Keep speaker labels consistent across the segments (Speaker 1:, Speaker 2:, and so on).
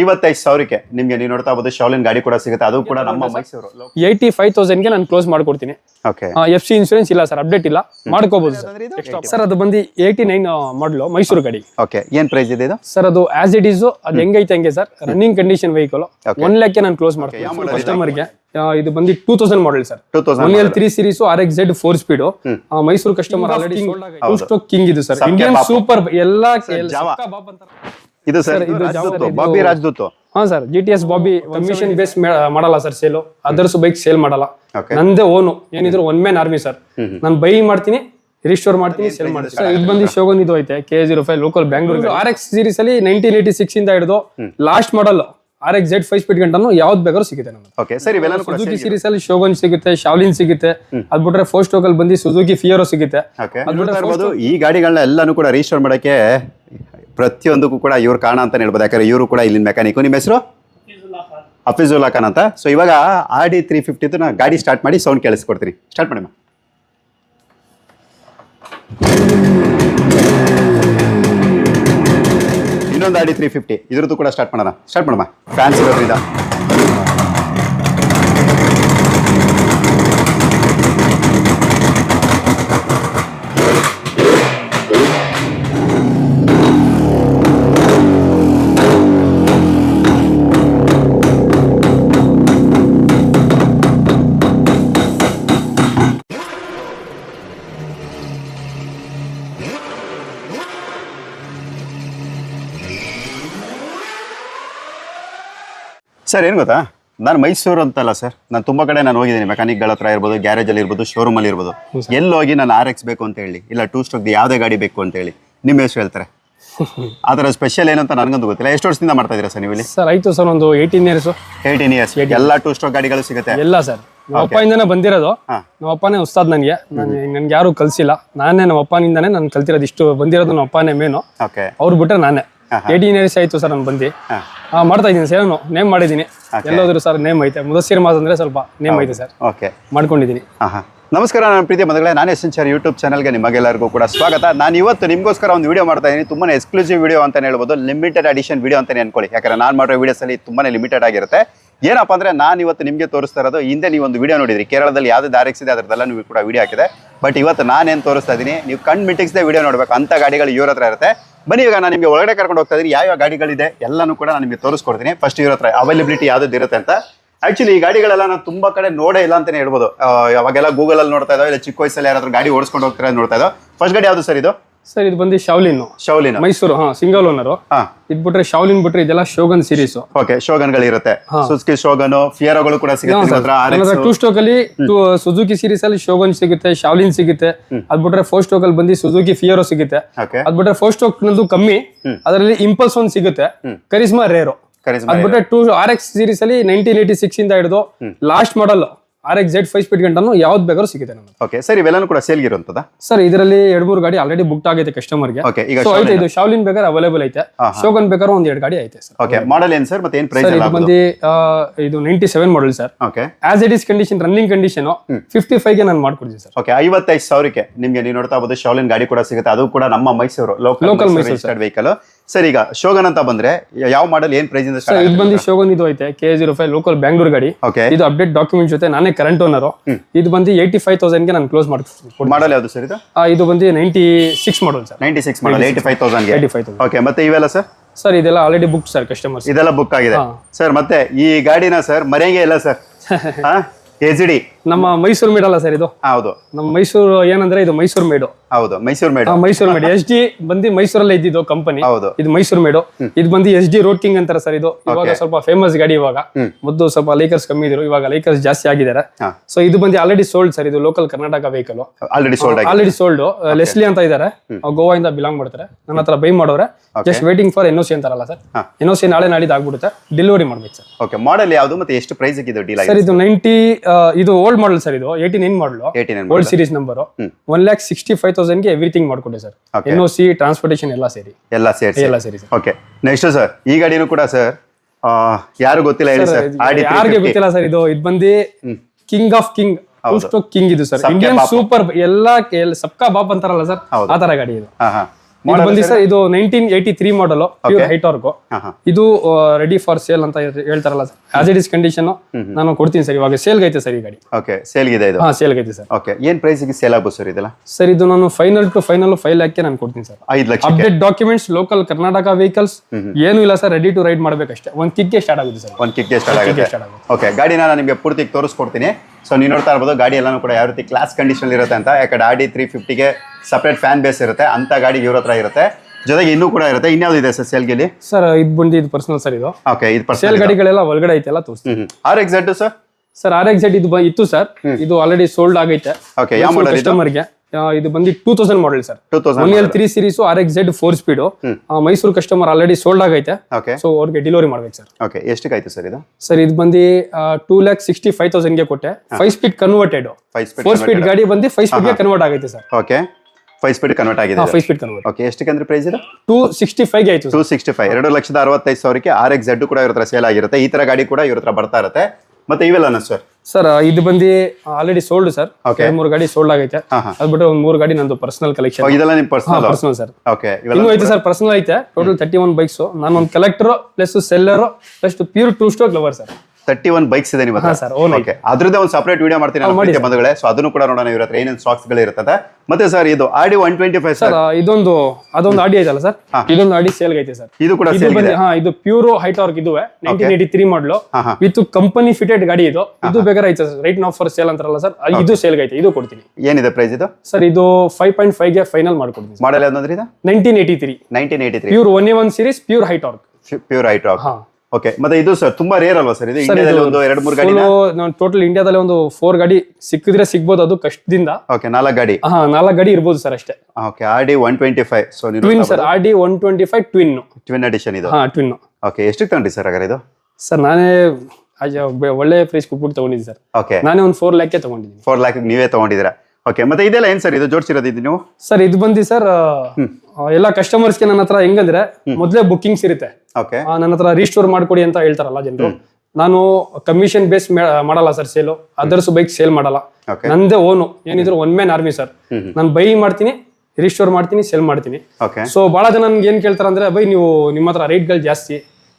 Speaker 1: ಐವತ್ತೈದು ಸಾವಿರಕ್ಕೆ ನಿಮ್ಗೆ ನೀವು ನೋಡ್ತಾ ಹೋಗ್ಬೋದು ಶಾಲಿನ್ ಗಾಡಿ ಕೂಡ ಸಿಗುತ್ತೆ. ಅದು ಕೂಡ ನಮ್ಮ ಮೈಸೂರು.
Speaker 2: ಏಯ್ಟಿ ಫೈವ್ ತೌಸಂಡ್ಗೆ ನಾನು ಕ್ಲೋಸ್ ಮಾಡ್ಕೊಡ್ತೀನಿ.
Speaker 1: ಓಕೆ
Speaker 2: ಎಫ್ ಸಿ ಇನ್ಶೂರೆನ್ಸ್ ಇಲ್ಲ ಸರ್ ಅಪ್ಡೇಟ್ ಇಲ್ಲ. ಮಾಡ್ಕೋಬಹುದು ಸರ್ ಸರ್ ಅದು ಬಂದು ಏಯ್ಟಿ ನೈನ್ ಮಾಡಲು ಮೈಸೂರು ಗಾಡಿ.
Speaker 1: ಓಕೆ ಏನ್ ಪ್ರೈಸ್ ಇದೆ ಇದು?
Speaker 2: ಸರ್ ಅದು ಆಸ್ ಇಟ್ ಈಸ್ ಅದು ಹೆಂಗೈತೆ ಹಂಗೆ sir running condition vehicle one lakh ನಾನು ಕ್ಲೋಸ್ ಮಾಡ್ತೀನಿ ಕಸ್ಟಮರ್ಗೆ ಇದು? ಬಂದು two thousand model sir
Speaker 1: two thousand
Speaker 2: one L three series R X Z four speed Mysuru customer already stroke king ಇದು ಸರ್ ಇಂಡಿಯನ್ ಸೂಪರ್ ಎಲ್ಲಾ.
Speaker 1: ಇದು ಸರ್
Speaker 2: ಇದು
Speaker 1: ಬಾಬಿ ರಾಜದೂತು
Speaker 2: ಹಾ sir G T S Bobby commission base ಮಾಡಲ್ಲ sir sale others bike sale ಮಾಡಲ್ಲ. ನಂದೇ own. ಏನಿದ್ರು one man army sir. ನಾನು ಬೈ ಮಾಡ್ತೀನಿ ರಿಸ್ಟೋರ್ ಮಾಡ್ತೀನಿ ಸೇಲ್ ಮಾಡ್ತೀನಿ. ಸರ್ ಇದು ಬಂದು ಶೋಗನ್ ಇದು ಐತೆ K zero five local Bangalore R X series ಅಲ್ಲಿ ನೈನ್ಟೀನ್ ಏಯ್ಟಿ ಸಿಕ್ಸ್ ಇಂದ ಹಿಡಿದು last model R X Z five speed ಗಂಟನು ಯಾವ್ದು ಬೇಕಾದ್ರೂ ಸಿಗುತ್ತೆ ನಮಗೆ.
Speaker 1: ಓಕೆ ಸರ್ ಇವೆಲ್ಲ ಕೂಡ
Speaker 2: ಸುಜುಕಿ ಸೀರೀಸ್ ಅಲ್ಲಿ ಶೋಗನ್ ಸಿಗುತ್ತೆ ಶಾವ್ಲಿನ್ ಸಿಗುತ್ತೆ. ಅದ್ ಬಿಟ್ರೆ ಫೋಸ್ಟ್ ಅಲ್ಲಿ ಬಂದು ಸುಜುಕಿ ಫಿಯರೋ ಸಿಗುತ್ತೆ.
Speaker 1: ಈ ಗಾಡಿಗಳನ್ನ ಎಲ್ಲಾನು ಕೂಡ ರಿಜಿಸ್ಟರ್ ಮಾಡಕ್ಕೆ ಪ್ರತಿಯೊಂದಕ್ಕೂ ಕೂಡ ಇವ್ರ ಕಾರಣ ಅಂತ ಹೇಳ್ಬೋದು. ಯಾಕಂದ್ರೆ ಇವರು ಕೂಡ ಇಲ್ಲಿನ ಮೆಕ್ಯಾನಿಕ್ ನಿಮ್ಮ ಹೆಸರು? ಹಫೀಜುಲ್ಲಾ ಖಾನ್. ಅಂತ ಸೊ ಇವಾಗ ಆರ್ ಡಿ ತ್ರೀ ಫಿಫ್ಟಿದು ನಾನು ಗಾಡಿ ಸ್ಟಾರ್ಟ್ ಮಾಡಿ ಸೌಂಡ್ ಕೇಳಿಸ್ಕೊಡ್ತೀನಿ. ಸ್ಟಾರ್ಟ್ ಮಾಡಿ ಇನ್ನೊಂದು ಆಡಿ ತ್ರೀ ಫಿಫ್ಟಿ ಇದ್ರದ್ದು ಕೂಡ ಸ್ಟಾರ್ಟ್ ಮಾಡೋಣ. ಸ್ಟಾರ್ಟ್ ಮಾಡಮ್ಮ. ಫ್ಯಾನ್ಸ್ ಇರೋದ್ರಿಂದ. ಸರ್ ಏನು ಗೊತ್ತಾ? ನಾನು ಮೈಸೂರು ಅಂತಲ್ಲ ಸರ್. ನಾನು ತುಂಬ ಕಡೆ ನಾನು ಹೋಗಿದ್ದೀನಿ. ಮೆಕ್ಯಾನಿಕ್ಗಳ ಹತ್ರ ಇರ್ಬೋದು ಗ್ಯಾರೇಜಲ್ಲಿ ಇರ್ಬೋದು ಶೋರೂಮಲ್ಲಿ ಇರ್ಬೋದು. ಎಲ್ಲಿ ಹೋಗಿ ನಾನು ಆರ್ ಎಕ್ಸ್ ಬೇಕು ಅಂತ ಹೇಳಿ ಇಲ್ಲ ಟೂ ಸ್ಟ್ರೋಕ್ ಯಾವುದೇ ಗಾಡಿ ಬೇಕು ಅಂತ ಹೇಳಿ ನಿಮ್ಮ ಹೆಸರು ಹೇಳ್ತಾರೆ. ಅದರ ಸ್ಪೆಷಲ್ ಏನಂತ ನನಗಂತೂ ಗೊತ್ತಿಲ್ಲ. ಎಷ್ಟು ವರ್ಷದಿಂದ ಮಾಡ್ತಾ ಇದ್ದೀರಾ ಸರ್ ನೀವು ಇಲ್ಲಿ
Speaker 2: ಸರ್ ಆಯ್ತು ಸರ್ ಒಂದು ಏಯ್ಟೀನ್ ಇಯರ್ಸ್
Speaker 1: ಏಯ್ಟೀನ್ ಇಯರ್ಸ್ ಎಲ್ಲ ಟೂ ಸ್ಟ್ರೋಕ್ ಗಾಡಿಗಳು ಸಿಗುತ್ತೆ.
Speaker 2: ಎಲ್ಲ ಸರ್. ನಮ್ಮ ಅಪ್ಪಿಂದನೇ ಬಂದಿರೋದು. ನಮ್ಮ ಅಪ್ಪನೇ ಉಸ್ತಾದ್ ನನಗೆ ನನಗೆ ಯಾರು ಕಲ್ಸಿಲ್ಲ. ನಾನೇ ನಮ್ಮ ಅಪ್ಪನಿಂದಾನೇ ನಾನು ಕಲ್ತಿರೋದು ಇಷ್ಟು ಬಂದಿರೋದು ನಮ್ಮ ಅಪ್ಪನೇ ಮೇನು
Speaker 1: ಓಕೆ
Speaker 2: ಅವ್ರು ಬಿಟ್ರೆ ನಾನೇ. ಏಯ್ಟೀನ್ ಇಯರ್ಸ್ ಆಯ್ತು ಸರ್ ನಾನು ಬಂದು. ಮಾಡ್ತಾ ಇದ್ದೀನಿ ಸೇವನು ನೇಮ್ ಮಾಡಿದ್ದೀನಿ. ಎಲ್ಲೋದ್ರು ಸರ್ ನೇಮ್ ಐತೆ. ಮುದಸ್ಸಿರ್ ಮಾಸ್ ಅಂದ್ರೆ ಸ್ವಲ್ಪ ನೇಮ್ ಐತೆ ಸರ್.
Speaker 1: ಓಕೆ
Speaker 2: ಮಾಡ್ಕೊಂಡಿದ್ದೀನಿ.
Speaker 1: ನಮಸ್ಕಾರ ನಾನು ಪ್ರೀತಿ ಮೊದಲೇ ನಾನೇ ಸಂಚಾರ ಯೂಟ್ಯೂಬ್ ಚಾನಲ್ಗೆ ನಿಮಗೆಲ್ಲರಿಗೂ ಕೂಡ ಸ್ವಾಗತ. ನಾನು ಇವತ್ತು ನಿಮಗೋಸ್ಕರ ಒಂದು ವಿಡಿಯೋ ಮಾಡ್ತಾ ಇದ್ದೀನಿ ತುಂಬಾ ಎಕ್ಸ್ಕ್ಲೂಸಿವ್ ವಿಡಿಯೋ ಅಂತ ಹೇಳ್ಬೋದು. ಲಿಮಿಟೆಡ್ ಅಡಿಷನ್ ವೀಡಿಯೋ ಅಂತಲೇ ಅನ್ಕೊಳ್ಳಿ. ಯಾಕಂದ್ರೆ ನಾನು ಮಾಡೋ ವೀಡಿಯೋಸಲ್ಲಿ ತುಂಬಾ ಲಿಮಿಟೆಡ್ ಆಗಿರುತ್ತೆ. ಏನಪ್ಪ ಅಂದರೆ ನಾನು ಇವತ್ತು ನಿಮಗೆ ತೋರಿಸ್ತಾ ಇರೋದು, ಹಿಂದೆ ನೀವು ಒಂದು ವಿಡಿಯೋ ನೋಡಿದ್ರಿ. ಕೇರಳದಲ್ಲಿ ಯಾವುದೇ ದಾರಿಕ್ಸ್ ಇದೆ ಅದರದೆಲ್ಲ ನೀವು ಕೂಡ ವಿಡಿಯೋ ಹಾಕಿದೆ. ಬಟ್ ಇವತ್ತು ನಾನೇನು ತೋರಿಸ್ತಾ ಇದ್ದೀನಿ ನೀವು ಕಣ್ಣು ಮಿಟ್ಟಿಸದೆ ವಿಡಿಯೋ ನೋಡಬೇಕು. ಅಂಥ ಗಾಡಿಗಳು ಇವ್ರ ಹತ್ರ ಇರುತ್ತೆ. ಬನ್ನಿ, ಇವಾಗ ನಾನು ನಿಮಗೆ ಒಳಗಡೆ ಕರ್ಕೊಂಡು ಹೋಗ್ತಾ ಇದ್ದೀನಿ ಯಾವ ಗಾಡಿಗಳಿದೆ, ಎಲ್ಲನೂ ಕೂಡ ನಾನು ನಿಮಗೆ ತೋರಿಸ್ಕೊಡ್ತೀನಿ. ಫಸ್ಟ್ ಇವ್ರ ಹತ್ರ ಅವೈಲಬಿಲಿಟಿ ಯಾವ್ದು ಇರುತ್ತೆ ಅಂತ. ಆಕ್ಚುಲಿ ಈ ಗಾಡಿಗಳೆಲ್ಲ ನಾನು ತುಂಬಾ ಕಡೆ ನೋಡೇ ಇಲ್ಲ ಅಂತಾನೆ ಹೇಳ್ಬೋದು. ಅವಾಗೆಲ್ಲ ಗೂಗಲ್ ಅಲ್ಲಿ ನೋಡ್ತಾ ಇದ್ದೋ ಇಲ್ಲ ಚಿಕ್ಕ ವಯಸ್ಸಲ್ಲಿ ಯಾರಾದ್ರೂ ಗಾಡಿ ಓಡಿಸ್ಕೊಂಡು ಹೋಗ್ತಾರೆ ನೋಡ್ತಾ ಇದ್ದೋ ಫಸ್ಟ್ ಗಾಡಿ ಯಾವ್ದು ಸರ್ ಇದು?
Speaker 2: ಸರ್ ಇದು ಬಂದು ಶಾವ್ಲಿನ್
Speaker 1: ಶೌಲಿನ
Speaker 2: ಮೈಸೂರು ಹಾ ಸಿಂಗಲ್ ಓನರ್
Speaker 1: ಹಾ.
Speaker 2: ಇದ್ ಬಿಟ್ರೆ ಶಾವ್ಲಿನ್ ಬಿಟ್ರೆ ಇದೆಲ್ಲ ಶೋಗನ್ ಸೀರೀಸ್
Speaker 1: ಓಕೆ ಶೋಗನ್ಗಳಿರುತ್ತೆ ಸುಜುಕಿ ಶೋಗನ್ ಫಿಯರೋಗಳು ಕೂಡ ಸಿಗುತ್ತೆ
Speaker 2: ಟೂ ಸ್ಟೋಕ್ ಅಲ್ಲಿ ಸುಜುಕಿ ಸೀರೀಸ್ ಅಲ್ಲಿ ಶೋಗನ್ ಸಿಗುತ್ತೆ ಶಾವ್ಲಿನ್ ಸಿಗುತ್ತೆ. ಅದ್ ಬಿಟ್ರೆ ಫೋರ್ ಸ್ಟೋಕ್ ಅಲ್ಲಿ ಬಂದು ಸುಜುಕಿ ಫಿಯರೋ ಸಿಗುತ್ತೆ.
Speaker 1: ಓಕೆ
Speaker 2: ಅದ್ ಬಿಟ್ರೆ ಫೋರ್ ಸ್ಟೋಕ್ ನಂದು ಕಮ್ಮಿ. ಅದರಲ್ಲಿ ಇಂಪಲ್ಸ್ ಒಂದ್ ಸಿಗುತ್ತೆ. ಕರಿಸ್ಮಾ ರೇರು
Speaker 1: ಕರಿಸ್ಮಾ
Speaker 2: ಅದ್ ಬಿಟ್ರೆ ಟೂ ಆರ್ ಎಕ್ಸ್ ಸೀರೀಸ್ ಅಲ್ಲಿ ನೈನ್ಟೀನ್ ಏಯ್ಟಿ ಸಿಕ್ಸ್ ಇಂದ ಹಿಡಿದು last model R X Z five speed ಗಂಟನು ಯಾವ್ದು ಬೇಕಾದ್ರೂ ಸಿಗುತ್ತೆ ನಮಗೆ.
Speaker 1: ಓಕೆ ಸರ್ ಇವೆಲ್ಲನೂ ಕೂಡ ಸೇಲ್ಗೆ ಇರುವಂತದ
Speaker 2: ಸರ್ ಇದರಲ್ಲಿ ಎರಡು ಮೂರು ಗಾಡಿ ಆಲ್ರೆಡಿ ಬುಕ್ ಆಗೈತೆ ಕಸ್ಟಮರ್ಗೆ
Speaker 1: ಓಕೆ ಈಗ
Speaker 2: ಸೊ ಐತೆ ಇದು ಶಾವ್ಲಿನ್ ಬೇಕಾದ್ರೆ ಅವೈಲೇಬಲ್ ಐತೆ. ಶೋಗನ್ ಬೇಕಾದ್ರೆ ಒಂದ್ ಎರಡು ಗಾಡಿ ಐತೆ ಸರ್
Speaker 1: ಓಕೆ ಮಾಡಲ್ ಏನ್ ಸರ್ ಮತ್ತೆ ಏನ್ ಪ್ರೈಸ್
Speaker 2: ಇದು ಬಂದು ಇದು ninety seven model sir
Speaker 1: okay
Speaker 2: as it is condition running condition fifty ಫೈವ್ಗೆ ನಾನು ಮಾಡ್ಕೊಡ್ತೀನಿ ಸರ್
Speaker 1: ಓಕೆ ಐವತ್ತೈದು ಸಾವಿರಕ್ಕೆ ನಿಮ್ಗೆ ನೀವು ನೋಡ್ತಾ ಹೋಗ್ಬೋದು ಶಾವಲಿನ್ ಗಾಡಿ ಕೂಡ ಸಿಗುತ್ತೆ. ಅದು ಕೂಡ ನಮ್ಮ Mysuru local Mysuru vehicle sir ಈಗ ಶೋಗನ್ ಅಂತ ಬಂದ್ರೆ ಯಾವ ಮಾಡಲ್ ಏನ್ ಪ್ರೈಸ್ ಇಂದ
Speaker 2: ಸರ್
Speaker 1: ಸ್ಟಾರ್ಟ್
Speaker 2: ಇದು ಬಂದು ಶೋಗನ್ ಇದು ಐತೆ K zero five local Bangalore ಗಾಡಿ.
Speaker 1: ಓಕೆ
Speaker 2: ಇದು ಅಪ್ಡೇಟ್ ಡಾಕ್ಯುಮೆಂಟ್ ಜೊತೆ ನಾನೇ ಕರೆಂಟ್ ಓನರ್ ಇದು ಬಂದು ಏಯ್ಟಿ ಫೈವ್ ತೌಸಂಡ್ಗೆ ನಾನು ಕ್ಲೋಸ್ ಮಾಡ್ತೀನಿ
Speaker 1: ಮಾಡಲ್ ಯಾವ್ದು ಸರ್ ಇದು?
Speaker 2: ಇದು ಬಂದು ninety six model sir
Speaker 1: ninety six model eighty five thousand
Speaker 2: eighty five thousand
Speaker 1: okay ಮತ್ತೆ ಇವೆಲ್ಲ ಸರ್
Speaker 2: ಸರ್ ಇದೆಲ್ಲ ಆಲ್ರೆಡಿ ಬುಕ್ ಸರ್ ಕಸ್ಟಮರ್ಸ್
Speaker 1: ಇದೆಲ್ಲ ಬುಕ್ ಆಗಿದೆ. ಸರ್ ಮತ್ತೆ ಈ ಗಾಡಿನ ಸರ್ ಮರೆಯಂಗೆ ಇಲ್ಲ ಸರ್ ಎಚ್ ಡಿ
Speaker 2: ನಮ್ಮ ಮೈಸೂರು ಮೇಡ್ ಅಲ್ಲ ಸರ್ ಇದು?
Speaker 1: ಹೌದು.
Speaker 2: ನಮ್ಮ ಮೈಸೂರು ಏನಂದ್ರೆ ಇದು ಮೈಸೂರು ಮೇಡು.
Speaker 1: ಹೌದು Mysuru made.
Speaker 2: Mysuru made. S D ಬಂದು ಮೈಸೂರಲ್ಲೇ ಇದ್ದಿದ್ದು ಕಂಪನಿ
Speaker 1: ಹೌದು.
Speaker 2: ಇದು ಮೈಸೂರು ಮೇಡು. ಇದು ಬಂದು ಎಸ್ ಡಿ ರೋಡ್ ಕಿಂಗ್ ಅಂತಾರೆ ಸರ್ ಇದು. ಇವಾಗ ಸ್ವಲ್ಪ ಫೇಮಸ್ ಗಾಡಿ ಇವಾಗ. ಮೊದಲು ಸ್ವಲ್ಪ ಲೈಕರ್ಸ್ ಕಮ್ಮಿ ಇದ್ರು ಇವಾಗ ಲೈಕರ್ಸ್ ಜಾಸ್ತಿ ಆಗಿದ್ದಾರೆ. ಸೊ ಇದು ಬಂದು ಆಲ್ರೆಡಿ ಸೋಲ್ಡ್ ಸರ್ ಇದು local Karnataka vehicle
Speaker 1: already sold
Speaker 2: already sold Leslie ಅಂತ ಗೋವಾ ಇಂದ ಬಿಲಾಂಗ್ ಮಾಡ್ತಾರೆ. ನನ್ನ ಹತ್ರ ಬೈ ಮಾಡೋರೆ. Just waiting for N C ಅಂತಾರಲ್ಲ sir.
Speaker 1: N O
Speaker 2: N C ನಾಳೆ ನಾಡಿದ್ದು ಆಗ್ಬಿಡುತ್ತೆ. ಡೆಲಿವರಿ ಮಾಡ್ಬೇಕು ಸರ್.
Speaker 1: ಓಕೆ ಮಾಡಲ್ ಯಾವುದು ಮತ್ತೆ ಎಷ್ಟು ಪ್ರೈಸ್ ಇದು
Speaker 2: ಸರ್ ಇದು ನೈಂಟಿ ಇದು ಓಲ್ಡ್ ಮಾಡಲ್ ಸರ್ ಇದು eighteen nine model old series number one lakh sixty five thousand everything ಮಾಡ್ಕೊಟ್ಟೆ sir
Speaker 1: Okay.
Speaker 2: N C transportation ಎಲ್ಲ ಸೇರಿ.
Speaker 1: ಎಲ್ಲ ಸೇರಿಸಿ
Speaker 2: ಎಲ್ಲ ಸೇರಿ ಸರ್
Speaker 1: ಓಕೆ ನೆಕ್ಸ್ಟ್ ಸರ್ ಈ ಗಾಡಿನೂ ಕೂಡ ಸರ್ ಯಾರು ಗೊತ್ತಿಲ್ಲ ಹೇಳಿ ಸರ್ ಆಡಿ
Speaker 2: ಯಾರಿಗೆ ಗೊತ್ತಿಲ್ಲ ಸರ್ ಇದು ಇದು ಬಂದು ಕಿಂಗ್ ಆಫ್ ಕಿಂಗ್ ಕಿಂಗ್ ಇದು ಸರ್ ಇಂಡಿಯನ್ ಸೂಪರ್ ಎಲ್ಲಾ ಎಲ್- ಸಬ್ಕಾ ಬಾಪ್ ಅಂತಾರಲ್ಲ ಸರ್
Speaker 1: ಹೌದು.
Speaker 2: ಆ ತರ ಗಾಡಿ ಇದು.
Speaker 1: ಹಾ ಹಾ.
Speaker 2: ಇದು ಬಂದಿ ಸರ್ ಇದು? Nineteen eighty three model pure height work ಇದು ರೆಡಿ ಫಾರ್ ಸೇಲ್ ಅಂತ ಹೇಳ್ತಾರಲ್ಲ sir. As it is condition ನಾನು ಕೊಡ್ತೀನಿ ಸರ್ ಇವಾಗ. ಸೇಲ್ ಐತೆ ಸರ್ ಈ ಗಾಡಿ.
Speaker 1: ಓಕೆ ಸೇಲ್ ಇದೆ ಇದು?
Speaker 2: ಹಾ ಸೇಲ್ ಐತೆ ಸರ್.
Speaker 1: ಓಕೆ ಏನ್ ಪ್ರೈಸ್ಗೆ ಸೇಲ್ ಆಗ್ಬೋದು ಸರ್ ಇದೆಲ್ಲ?
Speaker 2: ಸರ್ ಇದು ನಾನು ಫೈನಲ್ ಟು ಫೈನಲ್ ಫೈವ್ ಹಾಕಿ ನಾನು ಕೊಡ್ತೀನಿ ಸರ್.
Speaker 1: ಐದು lakh
Speaker 2: update documents local Karnataka vehicles ಏನು ಇಲ್ಲ ಸರ್ ರೆಡಿ ಟು ರೈಡ್ ಮಾಡ್ಬೇಕಷ್ಟೇ. ಒಂದ್ ಕಿಕ್ಗೆ ಸ್ಟಾರ್ಟ್ ಆಗುತ್ತೆ ಸರ್.
Speaker 1: ಒಂದ್ ಕಿಕ್ಗೆ ಸ್ಟಾರ್ಟ್ ಆಗುತ್ತೆ.
Speaker 2: ಸ್ಟಾರ್ಟ್ ಆಗುತ್ತೆ.
Speaker 1: ಓಕೆ ಗಾಡಿನ ನಾನು ನಿಮಗೆ ಪೂರ್ತಿ ತೋರಿಸ್ಕೊಡ್ತೀನಿ. ಸೊ ನೀವು ನೋಡ್ತಾ ಇರ್ಬೋದು ಗಾಡಿ ಎಲ್ಲಾನು ಕೂಡ ಯಾವ ರೀತಿ ಕ್ಲಾಸ್ ಕಂಡೀಷನ್ ಇರುತ್ತೆ ಅಂತ. ಯಾಕಂದ್ರೆ ಆಡಿ ತ್ರೀ ಫಿಫ್ಟಿಗೆ ಸಪ್ರೇಟ್ ಫ್ಯಾನ್ ಬೇಸ್ ಇರುತ್ತೆ ಅಂತ ಗಾಡಿ ಇವ್ರ ಹತ್ರ ಇರುತ್ತೆ. ಜೊತೆಗೆ ಇನ್ನೂ ಕೂಡ ಇರುತ್ತೆ. ಇನ್ಯಾವ್ದು ಇದೆ ಸರ್ ಸೇಲ್ಗಿಲಿ
Speaker 2: ಸರ್ ಇದು ಬಂದು ಇದು ಪರ್ಸನಲ್ ಸರ್ ಇದು.
Speaker 1: ಓಕೆ ಇದು
Speaker 2: ಸೇಲ್ ಗಾಡಿಗಳೆಲ್ಲ ಒಳಗಡೆ ಐತೆಲ್ಲ ತೋರಿಸ್ತೀನಿ.
Speaker 1: R exact sir?
Speaker 2: Sir R exact ಇದು ಬ- ಇತ್ತು ಸರ್. ಇದು ಆಲ್ರೆಡಿ ಸೋಲ್ಡ್ ಆಗೈತೆ.
Speaker 1: ಓಕೆ ಯಾವ ಮಾಡಲ್ ಇದು?
Speaker 2: ಕಸ್ಟಮರ್ಗೆ ಇದು ಬಂದು two thousand model sir
Speaker 1: two
Speaker 2: one
Speaker 1: thousand
Speaker 2: three series R X Z four speed Mysuru customer already sold ಆಗೈತೆ.
Speaker 1: ಓಕೆ
Speaker 2: ಸೊ ಅವ್ರಿಗೆ ಡೆಲಿವರಿ ಮಾಡ್ಬೇಕು ಸರ್
Speaker 1: ಓಕೆ ಎಷ್ಟಕ್ಕಾಯ್ತು ಸರ್ ಇದು?
Speaker 2: ಸರ್ ಇದು ಬಂದು ಟೂ ಲ್ಯಾಕ್ ಸಿಕ್ಸ್ಟಿ ಫೈವ್ ತೌಸಂಡ್ಗೆ ಕೊಟ್ಟೆ. Five speed converted
Speaker 1: five
Speaker 2: four speed ಗಾಡಿ ಬಂದು ಫೈವ್ ಸ್ಪೀಡ್ಗೆ ಕನ್ವರ್ಟ್ ಆಗೈತೆ sir
Speaker 1: okay five speed convert ಆಗಿದೆ
Speaker 2: ಫೈವ್ ಸ್ಪೀಡ್ ಕನ್ವರ್ಟ್
Speaker 1: ಓಕೆ ಎಷ್ಟಕ್ಕೆ ಅಂದ್ರೆ ಪ್ರೈಸ್ ಇದು?
Speaker 2: ಟೂ ಸಿಕ್ಸ್ಟಿ ಫೈವ್ಗೆ ಆಯ್ತು
Speaker 1: ಟೂ ಸಿಕ್ಸ್ಟಿ ಫೈವ್ ಎರಡು ಲಕ್ಷದ ಅರವತ್ತೈದು ಸಾವಿರಕ್ಕೆ ಆರ್ ಎಕ್ಸ್ ಜೆಡ್ ಕೂಡ ಇವ್ರ ಹತ್ರ ಸೇಲ್ ಆಗಿರುತ್ತೆ. ಈ ತರ ಗಾಡಿ ಕೂಡ ಇವ್ರ ಹತ್ರ ಬರ್ತಾ ಇರುತ್ತೆ. ಮತ್ತೆ ಇವೆಲ್ಲ ಸರ್
Speaker 2: ಸರ್ ಇದು ಬಂದು ಆಲ್ರೆಡಿ ಸೋಲ್ಡ್ ಸರ್ ಮೂರು ಗಾಡಿ ಸೋಲ್ಡ್ ಆಗೈತೆ.
Speaker 1: ಅದ್ಬಿಟ್ಟು
Speaker 2: ಅದ್ ಬಿಟ್ರೆ ಒಂದು ಮೂರು ಗಾಡಿ ನಂದು ಪರ್ಸನಲ್ ಕಲೆಕ್ಷನ್
Speaker 1: ಇದೆಲ್ಲ ನಿಮ್ ಪರ್ಸನಲ್
Speaker 2: ಪರ್ಸನಲ್ ಸರ್
Speaker 1: ಓಕೆ
Speaker 2: ಇನ್ನೂ ಐತೆ ಸರ್ ಪರ್ಸನಲ್ ಐತೆ. ಟೋಟಲ್ ತರ್ಟಿ ಒನ್ ಬೈಕ್ಸ್ ನಾನು ಒಂದು collector plus seller plus pure two stroke lover sir
Speaker 1: thirty one bikes ಇದೆ ನಿಮ್ಮ
Speaker 2: ಸರ್
Speaker 1: ಓಕೆ ಅದ್ರದ್ದೇ ಒಂದು ಸಪರೇಟ್ ವಿಡಿಯೋ ಮಾಡ್ತೀನಿ ನಮ್ಮ ಬಂಧುಗಳೇ. ಸೊ ಅದನ್ನು ಕೂಡ ನೋಡೋಣ ಇವ್ರ ಹತ್ರ ಏನೇನು ಸ್ಟಾಕ್ಸ್ಗಳು ಇರ್ತದೆ ಮತ್ತೆ ಸರ್ ಇದು ಆಡಿ ಒನ್ ಟ್ವೆಂಟಿ ಫೈವ್
Speaker 2: ಸರ್ ಇದೊಂದು ಅದೊಂದು ಆಡಿ ಐತಲ್ಲ ಸರ್? ಇದೊಂದು ಆಡಿ ಸೇಲ್ ಐತೆ ಸರ್.
Speaker 1: ಇದು ಕೂಡ
Speaker 2: ಇದು ಹಾ ಇದು pure height work ಇದುವೆ nineteen eighty three model with company fitted ಗಾಡಿ ಇದು. ಇದು ಬೇಗ ಐತೆ ಸರ್. ರೈಟ್ ನಾವ್ ಫಾರ್ ಸೇಲ್ ಅಂತಾರಲ್ಲ ಸರ್. ಇದು ಸೇಲ್ ಐತೆ. ಇದು ಕೊಡ್ತೀನಿ.
Speaker 1: ಏನಿದೆ ಪ್ರೈಸ್ ಇದು?
Speaker 2: ಸರ್ ಇದು ಫೈವ್ ಪಾಯಿಂಟ್ ಫೈವ್ಗೆ ಫೈನಲ್ ಮಾಡ್ಕೊಡ್ತೀನಿ
Speaker 1: ಮಾಡಲ್ ಏನಂದ್ರೆ ಇದು
Speaker 2: nineteen eighty three
Speaker 1: nineteen eighty three
Speaker 2: pure one one series pure height work
Speaker 1: pure height rock
Speaker 2: ಹಾ.
Speaker 1: ಓಕೆ ಮತ್ತೆ ಇದು ಸರ್ ತುಂಬಾ ರೇರ್ ಅಲ್ವಾ ಸರ್ ಇದು ಇಂಡಿಯಾದಲ್ಲಿ ಒಂದು ಎರಡು ಮೂರು ಗಾಡಿ
Speaker 2: ನಾನು ಟೋಟಲ್ ಇಂಡಿಯಾದಲ್ಲಿ ಒಂದು ಫೋರ್ ಗಾಡಿ ಸಿಕ್ಕಿದ್ರೆ ಸಿಗ್ಬೋದು ಅದು ಕಷ್ಟದಿಂದ.
Speaker 1: ಓಕೆ ನಾಲ್ಕು ಗಾಡಿ.
Speaker 2: ಹಾ ನಾಲ್ಕು ಗಾಡಿ ಇರ್ಬೋದು ಸರ್ ಅಷ್ಟೇ.
Speaker 1: Okay R D one twenty five so ನೀವು
Speaker 2: twin sir R D one twenty five twin
Speaker 1: twin edition ಇದು.
Speaker 2: ಹಾ ಟ್ವಿನ್
Speaker 1: ಓಕೆ ಎಷ್ಟಕ್ಕೆ ತಗೊಂಡ್ರಿ ಸರ್ ಹಾಗಾದ್ರೆ ಇದು?
Speaker 2: ಸರ್ ನಾನೇ ಒಳ್ಳೆ ಪ್ರೈಸ್ ಕೊಟ್ಬಿಟ್ಟು ತಗೊಂಡಿದ್ದೀನಿ ಸರ್
Speaker 1: ಓಕೆ
Speaker 2: ನಾನೇ ಒಂದು ಫೋರ್ ಲ್ಯಾಕ್ಗೆ ತಗೊಂಡಿದ್ದೀನಿ.
Speaker 1: ಫೋರ್ ಲ್ಯಾಕ್ ನೀವೇ ತಗೊಂಡಿದ್ದೀರಾ? ಓಕೆ ಮತ್ತೆ ಇದೆಲ್ಲ ಏನ್ ಸರ್? ಇದು ಜೋಡಿಸಿರೋದು ಇದು ನೀವು?
Speaker 2: ಸರ್ ಇದು ಬಂದು ಸರ್ ಎಲ್ಲ ಕಸ್ಟಮರ್ಸ್ಗೆ ನನ್ನ ಹತ್ರ ಹೆಂಗಂದ್ರೆ ಮೊದಲೇ ಬುಕ್ಕಿಂಗ್ಸ್ ಇರುತ್ತೆ.
Speaker 1: ಓಕೆ
Speaker 2: ನನ್ನ ಹತ್ರ ರಿಸ್ಟೋರ್ ಮಾಡ್ಕೊಡಿ ಅಂತ ಹೇಳ್ತಾರಲ್ಲ ಜನರು. ನಾನು ಕಮಿಷನ್ ಬೇಸ್ ಮಾಡಲ್ಲ sir sale others bike sale ಮಾಡಲ್ಲ. ನಂದೇ ಓನು ಏನಿದ್ರು ಒನ್ ಮ್ಯಾನ್ ಆರ್ಮಿ ಸರ್. ನಾನು ಬೈ ಮಾಡ್ತೀನಿ ರಿಸ್ಟೋರ್ ಮಾಡ್ತೀನಿ ಸೇಲ್ ಮಾಡ್ತೀನಿ.
Speaker 1: ಓಕೆ
Speaker 2: ಸೊ ಬಹಳ ಜನ ನನ್ಗೆ ಏನ್ ಕೇಳ್ತಾರೆ ಅಂದ್ರೆ ಬೈ ನೀವು ನಿಮ್ಮ ಹತ್ರ ರೇಟ್ಗಳು ಜಾಸ್ತಿ